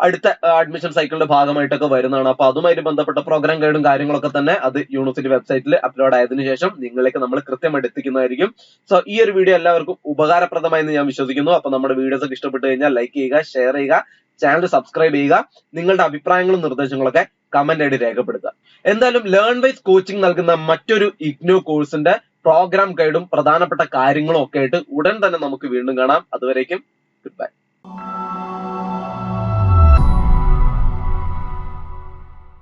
അടുത്ത അഡ്മിഷൻ സൈക്കിളിന്റെ ഭാഗമായിട്ടൊക്കെ വരുന്നതാണ്. അപ്പൊ അതുമായിട്ട് ബന്ധപ്പെട്ട പ്രോഗ്രാം ഗൈഡും കാര്യങ്ങളൊക്കെ തന്നെ അത് യൂണിവേഴ്സിറ്റി വെബ്സൈറ്റിൽ അപ്ലോഡ് ആയതിനു ശേഷം നിങ്ങളിലേക്ക് നമ്മൾ കൃത്യമായിട്ട് എത്തിക്കുന്നതായിരിക്കും സോ ഈ ഒരു വീഡിയോ എല്ലാവർക്കും ഉപകാരപ്രദമായെന്ന് ഞാൻ വിശ്വസിക്കുന്നു. അപ്പൊ നമ്മുടെ വീഡിയോസ് ഒക്കെ ഇഷ്ടപ്പെട്ട് കഴിഞ്ഞാൽ ലൈക്ക് ചെയ്യുക ഷെയർ ചെയ്യുക ചാനൽ സബ്സ്ക്രൈബ് ചെയ്യുക നിങ്ങളുടെ അഭിപ്രായങ്ങളും നിർദ്ദേശങ്ങളൊക്കെ കമന്റ് ആയിട്ട് രേഖപ്പെടുത്തുക. എന്തായാലും ലേൺ വൈസ് കോച്ചിങ് നൽകുന്ന മറ്റൊരു ഇഗ്നോ കോഴ്സിന്റെ പ്രോഗ്രാം ഗൈഡും പ്രധാനപ്പെട്ട കാര്യങ്ങളും ഒക്കെ ആയിട്ട് ഉടൻ തന്നെ നമുക്ക് വീണ്ടും കാണാം. അതുവരേക്കും ഗുഡ് ബൈ